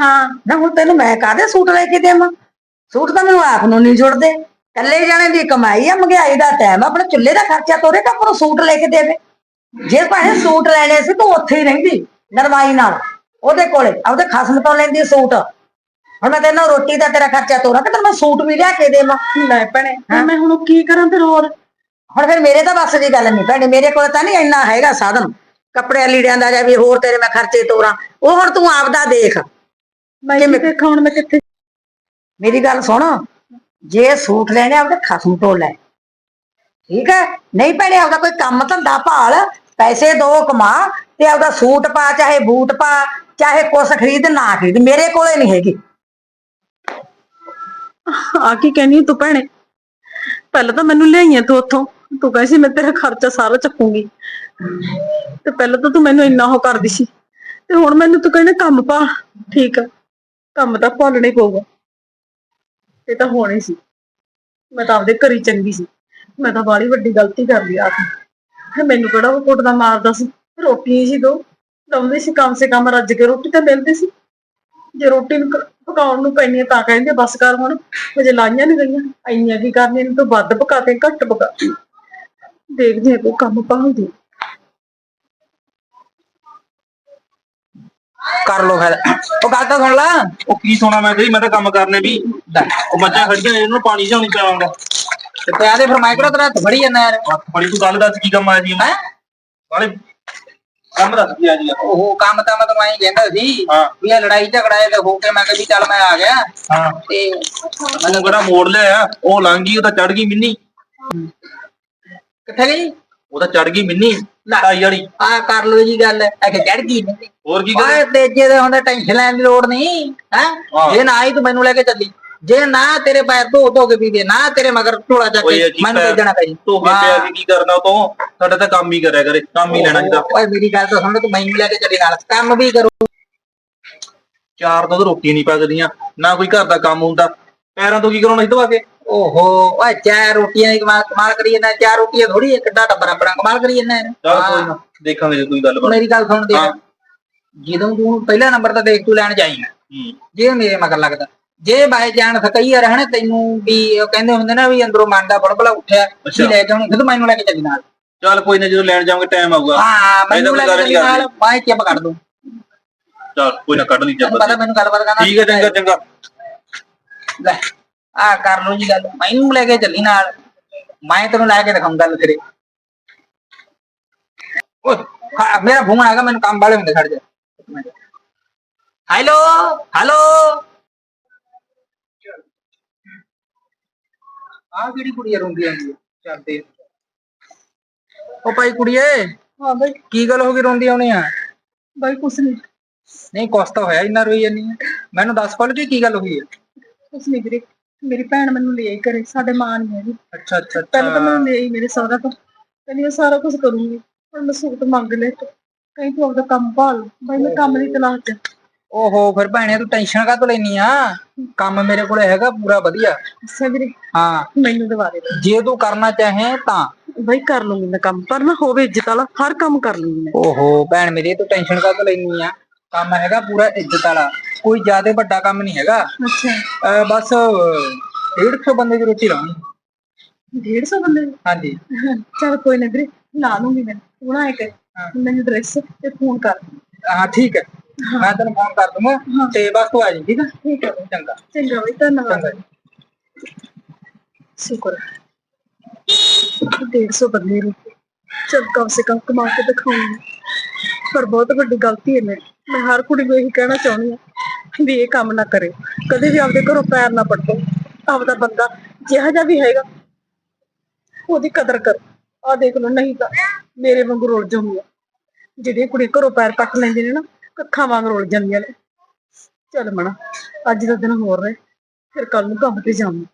ਹਾਂ। ਨਾ ਹੁਣ ਤੈਨੂੰ ਮੈਂ ਕਾਹਦੇ ਸੂਟ ਲੈ ਕੇ ਦੇਵਾਂ? ਸੂਟ ਤਾਂ ਮੈਨੂੰ ਆਪ ਨੂੰ ਨਹੀਂ ਜੁੜਦੇ। ਕੱਲੇ ਜਾਣੇ ਦੀ ਕਮਾਈ ਆ ਮਹਿੰਗਾਈ ਦਾ ਟਾਈਮ ਆਪਣੇ ਚੁੱਲ੍ਹੇ ਦਾ ਖਰਚਾ ਤੋਰੇ ਤਾਂ ਆਪਾਂ ਨੂੰ ਸੂਟ ਲੈ ਕੇ ਦੇਵੇ। ਜੇ ਭਾਵੇਂ ਸੂਟ ਲੈਣੇ ਸੀ ਤੂੰ ਉੱਥੇ ਹੀ ਰਹਿੰਦੀ ਨਰਵਾਈ ਨਾਲ। ਉਹਦੇ ਕੋਲੇ ਆਪਦੇ ਖਸਮ ਤੋਂ ਲੈਂਦੀ ਸੂਟ। ਹੁਣ ਮੈਂ ਤੈਨੂੰ ਰੋਟੀ ਦਾ ਤੇਰਾ ਖਰਚਾ ਤੋਰਾਂ ਕਿ ਤੈਨੂੰ ਮੈਂ ਸੂਟ ਵੀ ਲਿਆ ਕੇ ਦੇਵਾਂ? ਲੈ ਭੈਣੇ ਤੇ ਮੈਂ ਹੁਣ ਕੀ ਕਰਾਂ ਤੇ ਹੋਰ? ਹੁਣ ਫਿਰ ਮੇਰੇ ਤਾਂ ਬਸ ਦੀ ਗੱਲ ਨਹੀਂ ਭੈਣੇ ਮੇਰੇ ਕੋਲ ਤਾਂ ਨਹੀਂ ਇੰਨਾ ਹੈਗਾ ਸਾਧਨ। ਕੱਪੜੇ ਲੀੜਿਆਂ ਦਾ ਜਾਂ ਵੀ ਹੋਰ ਤੇਰੇ ਮੈਂ ਖਰਚੇ ਤੋਰਾਂ। ਉਹ ਹੁਣ ਤੂੰ ਆਪਦਾ ਦੇਖ। ਮੈਂ ਕਿਵੇਂ? ਕਿਤੇ ਖਾਣ ਮੈਂ ਕਿੱਥੇ ਮੇਰੀ ਗੱਲ ਸੁਣ। ਜੇ ਸੂਟ ਲੈਣੇ ਆਪਦੇ ਖਸਮ ਤੋਂ ਲੈ। ਠੀਕ ਹੈ? ਨਹੀਂ ਭੈਣੇ, ਆਪਦਾ ਕੋਈ ਕੰਮ ਧੰਦਾ ਭਾਲ, ਪੈਸੇ ਦੋ ਕਮਾ ਤੇ ਆਪਦਾ ਸੂਟ ਪਾ, ਚਾਹੇ ਬੂਟ ਪਾ, ਚਾਹੇ ਕੁਛ ਖਰੀਦ, ਨਾ ਖਰੀਦ, ਮੇਰੇ ਕੋਲੇ ਨਹੀਂ ਹੈਗੀ। ਆ ਕੀ ਕਹਿੰਦੀ ਤੂੰ ਭੈਣੇ? ਪਹਿਲਾਂ ਤਾਂ ਮੈਨੂੰ ਲਿਆਈਆਂ ਤੂੰ ਉੱਥੋਂ। ਤੂੰ ਕਹਿੰਦੀ ਸੀ ਮੈਂ ਤੇਰਾ ਖਰਚਾ ਸਾਰਾ ਚੱਕੂੰਗੀ। ਤੇ ਪਹਿਲਾਂ ਤਾਂ ਤੂੰ ਮੈਨੂੰ ਇੰਨਾ ਉਹ ਕਰਦੀ ਸੀ। ਤੇ ਹੁਣ ਮੈਨੂੰ ਤੂੰ ਕਹਿੰਦਾ ਕੰਮ ਪਾ। ਠੀਕ ਆ। ਕੰਮ ਤਾਂ ਭੁੱਲਣਾ ਹੀ ਪਊਗਾ। ਇਹ ਤਾਂ ਹੋਣੀ ਸੀ। ਮੈਂ ਤਾਂ ਆਪਦੇ ਘਰੀ ਚੰਗੀ ਸੀ। ਮੈਂ ਤਾਂ ਬਾੜੀ ਵੱਡੀ ਗਲਤੀ ਕਰ ਲਈ ਆਪ ਮੈਨੂੰ ਕਿਹੜਾ ਉਹ ਕੁੱਟਦਾ ਮਾਰਦਾ ਸੀ? ਰੋਟੀ ਸੀ ਦੋ। ਦਉਂਦੇ ਸੀ ਕਮ ਸੇ ਕਮ ਰੱਜ ਕੇ ਰੋਟੀ ਤਾਂ ਮਿਲਦੀ ਸੀ। ਜੇ ਰੋਟੀ ਨੂੰ ਪਕਾਉਣ ਨੂੰ ਪੈਣੀ ਤਾਂ ਕਹਿੰਦੇ ਬਸ ਕਰ ਹੁਣ। ਹਜੇ ਲਾਈਆਂ ਨਹੀਂ ਗਈਆਂ। ਇੰਨੀਆਂ ਕੀ ਕਰਨੀਆਂ? ਨੇ ਤੋਂ ਵੱਧ ਪਕਾਤੇ ਘੱਟ ਪਕਾ ਦੇਖਦੇ ਆ ਕੋਈ ਕੰਮ ਪਾਉਂਦੀ। ਕਰ ਲੋ ਫਿਰ। ਉਹ ਗੱਲ ਤਾਂ ਸੁਣ ਲਾ। ਉਹ ਕੀ ਸੋਣਾ ਮੈਂ ਕਹੀ ਮੈਂ ਤਾਂ ਕੰਮ ਕਰਨੇ ਵੀ। ਉਹ ਬੱਚਾ ਖੜ ਗਿਆ ਇਹਨੂੰ ਪਾਣੀ ਜਾਉਣੀ ਪਿਆਵਾਂਗਾ ਤੇ ਪਿਆ ਦੇ ਫਿਰ ਮੈਂ ਕਿਹੜਾ ਤੇਰਾ ਹੱਥ ਫੜੀ ਜਾਂਦਾ ਯਾਰ? ਫੜੀ ਤੂੰ ਗੱਲ ਦੱਸ ਕੀ ਕੰਮ ਆਇਆ ਸੀ ਹੈ? ਨਾਲੇ ਕੰਮ ਦੱਸ ਕੀ ਆ ਜੀ ਉਹ ਕੰਮ ਤਾਂ ਮੈਂ ਤੈਨੂੰ ਐਂ ਕਹਿੰਦਾ ਸੀ ਹਾਂ। ਵੀ ਇਹ ਲੜਾਈ ਝਗੜਾ ਇਹ ਤੇ ਹੋ ਕੇ ਮੈਂ ਕਿਹਾ ਵੀ ਚੱਲ ਮੈਂ ਆ ਗਿਆ। ਹਾਂ। ਤੇ ਮੈਨੂੰ ਕਿਹੜਾ ਮੋੜ ਲਿਆ? ਉਹ ਲੰਘ ਗਈ ਉਹ ਤਾਂ ਚੜ ਗਈ ਮਿੰਨੀ। ਕਿੱਥੇ ਗਈ? ਉਹ ਤਾਂ ਚੜ ਗਈ ਮਿੰਨੀ ਲੈ। ਢਾਈ ਵਾਲੀ। ਆ ਕਰ ਲੋ ਜੀ ਗੱਲ ਐ ਕਿ ਚੜ ਗਈ ਨਹੀਂ ਹੋਰ ਕੀ ਕਰ? ਓਏ ਤੇਜੇ ਦੇ ਹੁੰਦੇ ਟੈਨਸ਼ਨ ਲੈਣ ਦੀ ਲੋੜ ਨਹੀਂ ਹੈ? ਹਾਂ। ਜੇ ਨਾ ਆਈ ਤੂੰ ਮੈਨੂੰ ਲੈ ਕੇ ਚੱਲੀ। ਜੇ ਨਾ ਤੇਰੇ ਪੈਰ ਧੋ ਧੋ ਕੇ ਪੀਵੇ ਨਾ ਤੇਰੇ ਮਗਰ ਝੋਲਾ ਚੱਕ ਓਏ ਕੇ ਕੀ ਮੈਨੂੰ ਭੇਜਣਾ ਪਈ ਧੋ ਕੇ ਪਿਆ ਸੀ ਕੀ ਕਰਨਾ ਤੋਂ? ਸਾਡਾ ਤਾਂ ਕੰਮ ਹੀ ਕਰਿਆ ਕਰੇ ਕੰਮ ਹੀ ਲੈਣਾ ਜਿਹਦਾ ਓਏ ਮੇਰੀ ਗੱਲ ਤਾਂ ਸੁਣ ਤੂੰ ਮੈਨੂੰ ਲੈ ਕੇ ਚੱਲੀ ਨਾਲ ਕੰਮ ਵੀ ਕਰੂ। ਚਾਰ ਤੋਂ ਤਾਂ ਰੋਟੀਆਂ ਨਹੀਂ ਪੱਕਦੀਆਂ ਨਾ ਕੋਈ ਘਰ ਦਾ ਕੰਮ ਹੁੰਦਾ। ਪੈਰਾਂ ਤੋਂ ਕੀ ਕਰਾਉਣਾ ਸੀ ਦਵਾ ਕੇ? ਓਹੋ ਓਏ ਚਾਰ ਰੋਟੀਆਂ ਦੀ ਕਮਾਲ ਕਮਾਲ ਕਰੀ ਜਾਂਦਾ ਚਾਰ ਰੋਟੀਆਂ ਥੋੜੀ ਇੱਕ ਕਿੱਡਾ ਟੱਬਰ ਆਪਣਾ ਕਮਾਲ ਕਰੀ ਜਾਂਦਾ ਚੱਲ ਕੋਈ ਨਾ ਦੇਖਾਂਗੇ ਜੇ ਕੋਈ ਗੱਲ ਬਣ ਮੇਰੀ ਗੱਲ ਸੁਣ ਦੇ ਹਾਂ। ਜਦੋਂ ਤੂੰ ਪਹਿਲਾ ਨੰਬਰ ਤਾਂ ਦੇਖ ਤੂੰ ਲੈਣ ਜਾਈਂ ਹੂੰ। ਜੇ ਮੇਰੇ ਮਗਰ ਲੱਗਦਾ। ਜੇ ਬਾਈ ਜਾਣ ਕਈ ਵਾਰ ਹਨਾ ਤੈਨੂੰ ਵੀ ਉਹ ਕਹਿੰਦੇ ਹੁੰਦੇ ਨਾ ਵੀ ਅੰਦਰੋਂ ਮਨ ਦਾ ਬੜਬੜਾ ਉੱਠਿਆ ਵੀ ਅੱਛਾ। ਲੈ ਕੇ ਹੁਣ ਫਿਰ ਮੈਨੂੰ ਲੈ ਕੇ ਚੱਲੀ ਨਾਲ। ਚੱਲ ਕੋਈ ਨਾ ਜਦੋਂ ਲੈਣ ਜਾਵਾਂਗੇ ਟਾਈਮ ਆਊਗਾ। ਹਾਂ ਮੈਨੂੰ ਲੈ ਕੇ ਚੱਲੀ ਨਾਲ ਮੈਂ ਚਿਪ ਕੱਢ ਦੂੰ। ਚੱਲ ਕੋਈ ਨਾ ਕੱਢ ਲਈ ਤੈਨੂੰ ਪਤਾ ਚੱਲ ਮੈਨੂੰ ਗੱਲਬਾਤ ਕਰਨਾ ਠੀਕ ਹੈ ਚੰਗਾ ਚੰਗਾ। ਲੈ। ਆ ਕਰ ਲਓ ਜੀ ਗੱਲ ਮੈਨੂੰ ਲੈ ਕੇ ਚੱਲੀ ਨਾਲ। ਮੈਂ ਤੈਨੂੰ ਲੈ ਕੇ ਦਿਖਾਉਂ ਗੱਲ ਤੇਰੇ। ਓਏ ਹਾਂ, ਮੇਰਾ ਫੋਨ ਆਗਾ ਮੈਨੂੰ ਕੰਮ ਵਾਲੇ ਹੁੰਦੇ ਖੜ ਜਾ। Hello hello. ਆ ਕਿਹੜੀ ਕੁੜੀ ਆ ਰੋਂਦੀ ਆਂਦੀ ਚੱਲਦੇ ਉਹ ਭਾਈ ਕੁੜੀਏ ਹਾਂ ਬਈ। ਕੀ ਗੱਲ ਹੋ ਗਈ ਰੋਂਦੀ ਆਉਣੀ ਆ? ਬਈ ਕੁਛ ਨਹੀਂ ਨਹੀਂ ਕੁਛ ਤਾਂ ਹੋਇਆ ਇੰਨਾ ਰੋਈ ਜਾਨੀ ਆ। ਮੈਨੂੰ ਦੱਸ ਪੜ ਕੇ ਕੀ ਗੱਲ ਹੋਈ ਹੈ ਕੁਛ ਨਹੀਂ ਵੀਰੇ। ਮੇਰੀ ਭੈਣ ਮੈਨੂੰ ਲੈ ਆਈ ਘਰੇ ਸਾਡੇ ਮਾਂ ਨਹੀਂ ਹੈਗੀ ਅੱਛਾ ਅੱਛਾ ਪਹਿਲਾਂ ਤਾਂ ਮੈਨੂੰ ਲੈ ਆਈ ਮੇਰੇ ਸਹੁਰਾ ਤੋਂ ਕਹਿੰਦੀ ਮੈਂ ਸਾਰਾ ਕੁਝ ਕਰੂੰਗੀ ਪਰ ਮੈਂ ਸੂਟ ਮੰਗ ਲੈ ਕਹੀਂ ਤੂੰ ਆਪਦਾ ਕੰਮ ਭਾਲ ਬਈ ਮੈਂ ਕੰਮ ਦੀ ਤਲਾਸ਼ ਚ ਓਹੋ ਫਿਰ ਭੈਣੇ ਤੂੰ ਟੈਨਸ਼ਨ ਕਾਹਤੋਂ ਲੈਨੀ ਆ? ਕੰਮ ਮੇਰੇ ਕੋਲ ਹੈਗਾ ਪੂਰਾ ਵਧੀਆ। ਅੱਛਾ ਵੀਰੇ ਹਾਂ। ਮੈਨੂੰ ਦਵਾ ਦੇ। ਜੇ ਤੂੰ ਕਰਨਾ ਚਾਹੇ ਤਾਂ। ਬਈ ਕਰ ਲੂੰਗੀ ਮੈਂ ਕੰਮ ਪਰ ਨਾ ਹੋਵੇ ਇੱਜ਼ਤ ਵਾਲਾ ਹਰ ਕੰਮ ਕਰ ਲੂੰਗੀ ਮੈਂ। ਓਹੋ ਭੈਣ ਮੇਰੀ ਤੂੰ ਟੈਨਸ਼ਨ ਕਾਹਤੋਂ ਲੈਨੀ ਆ? ਕੰਮ ਹੈਗਾ ਪੂਰਾ ਇੱਜ਼ਤ ਵਾਲਾ। ਕੋਈ ਜ਼ਿਆਦਾ ਵੱਡਾ ਕੰਮ ਨਹੀਂ ਹੈਗਾ। ਅੱਛਾ। ਅਹ ਬਸ 150 ਬੰਦੇ ਦੀ ਰੋਟੀ ਲਾਉਣੀ। 150 ਬੰਦੇ ਦੀ? ਹਾਂਜੀ। ਚੱਲ ਕੋਈ ਨਾ ਵੀਰੇ ਲਾ ਲੂੰਗੀ ਮੈਂ। ਤੂੰ ਨਾ ਇੱਕ ਮੈਨੂੰ ਡਰੈਸ ਤੇ ਫੋਨ ਕਰ। ਹਾਂ ਠੀਕ ਹੈ। ਮੈਂ ਤੈਨੂੰ ਫੋਨ ਕਰ ਦੂੰਗਾ ਤੇ ਬਸ ਤੂੰ ਆ ਜੀ ਠੀਕ ਹੈ ਠੀਕ ਹੈ ਚੰਗਾ। ਚੰਗਾ ਬਈ ਧੰਨਵਾਦ। ਚੰਗਾ ਜੀ। ਸ਼ੁਕਰ ਹੈ 150 ਬੰਦੇ ਨੂੰ ਚਲ ਕਮ ਸੇ ਕਮ ਕਮਾ ਕੇ ਦਿਖਾਉਂਗੀ। ਪਰ ਬਹੁਤ ਵੱਡੀ ਗਲਤੀ ਹੈ ਮੇਰੀ। ਮੈਂ ਹਰ ਕੁੜੀ ਨੂੰ ਇਹੀ ਕਹਿਣਾ ਚਾਹੁੰਦੀ ਹਾਂ ਵੀ ਇਹ ਕੰਮ ਨਾ ਕਰਿਓ ਕਦੇ ਵੀ ਆਪਦੇ ਘਰੋਂ ਪੈਰ ਨਾ ਪੱਟੋ। ਆਪਦਾ ਬੰਦਾ ਜਿਹੜਾ ਜਿਹਾ ਵੀ ਹੈਗਾ, ਉਹਦੀ ਕਦਰ ਕਰੋ। ਆ ਦੇਖ ਲਓ, ਨਹੀਂ ਤਾਂ ਮੇਰੇ ਵਾਂਗੂ ਰੁੱਲ ਜਾਊਗਾ ਜਿਹੜੀਆਂ ਕੁੜੀ ਘਰੋਂ ਪੈਰ ਪੱਟ ਲੈਂਦੇ ਨੇ ਨਾ, ਕੱਖਾਂ ਵਾਂਗ ਰੁੱਲ ਜਾਂਦੀਆਂ ਨੇ। ਚੱਲ ਮਣਾ ਅੱਜ ਦਾ ਦਿਨ ਹੋਰ ਰਹੇ ਫਿਰ ਕੱਲ ਨੂੰ ਕੰਮ ਤੇ ਜਾਵਾਂ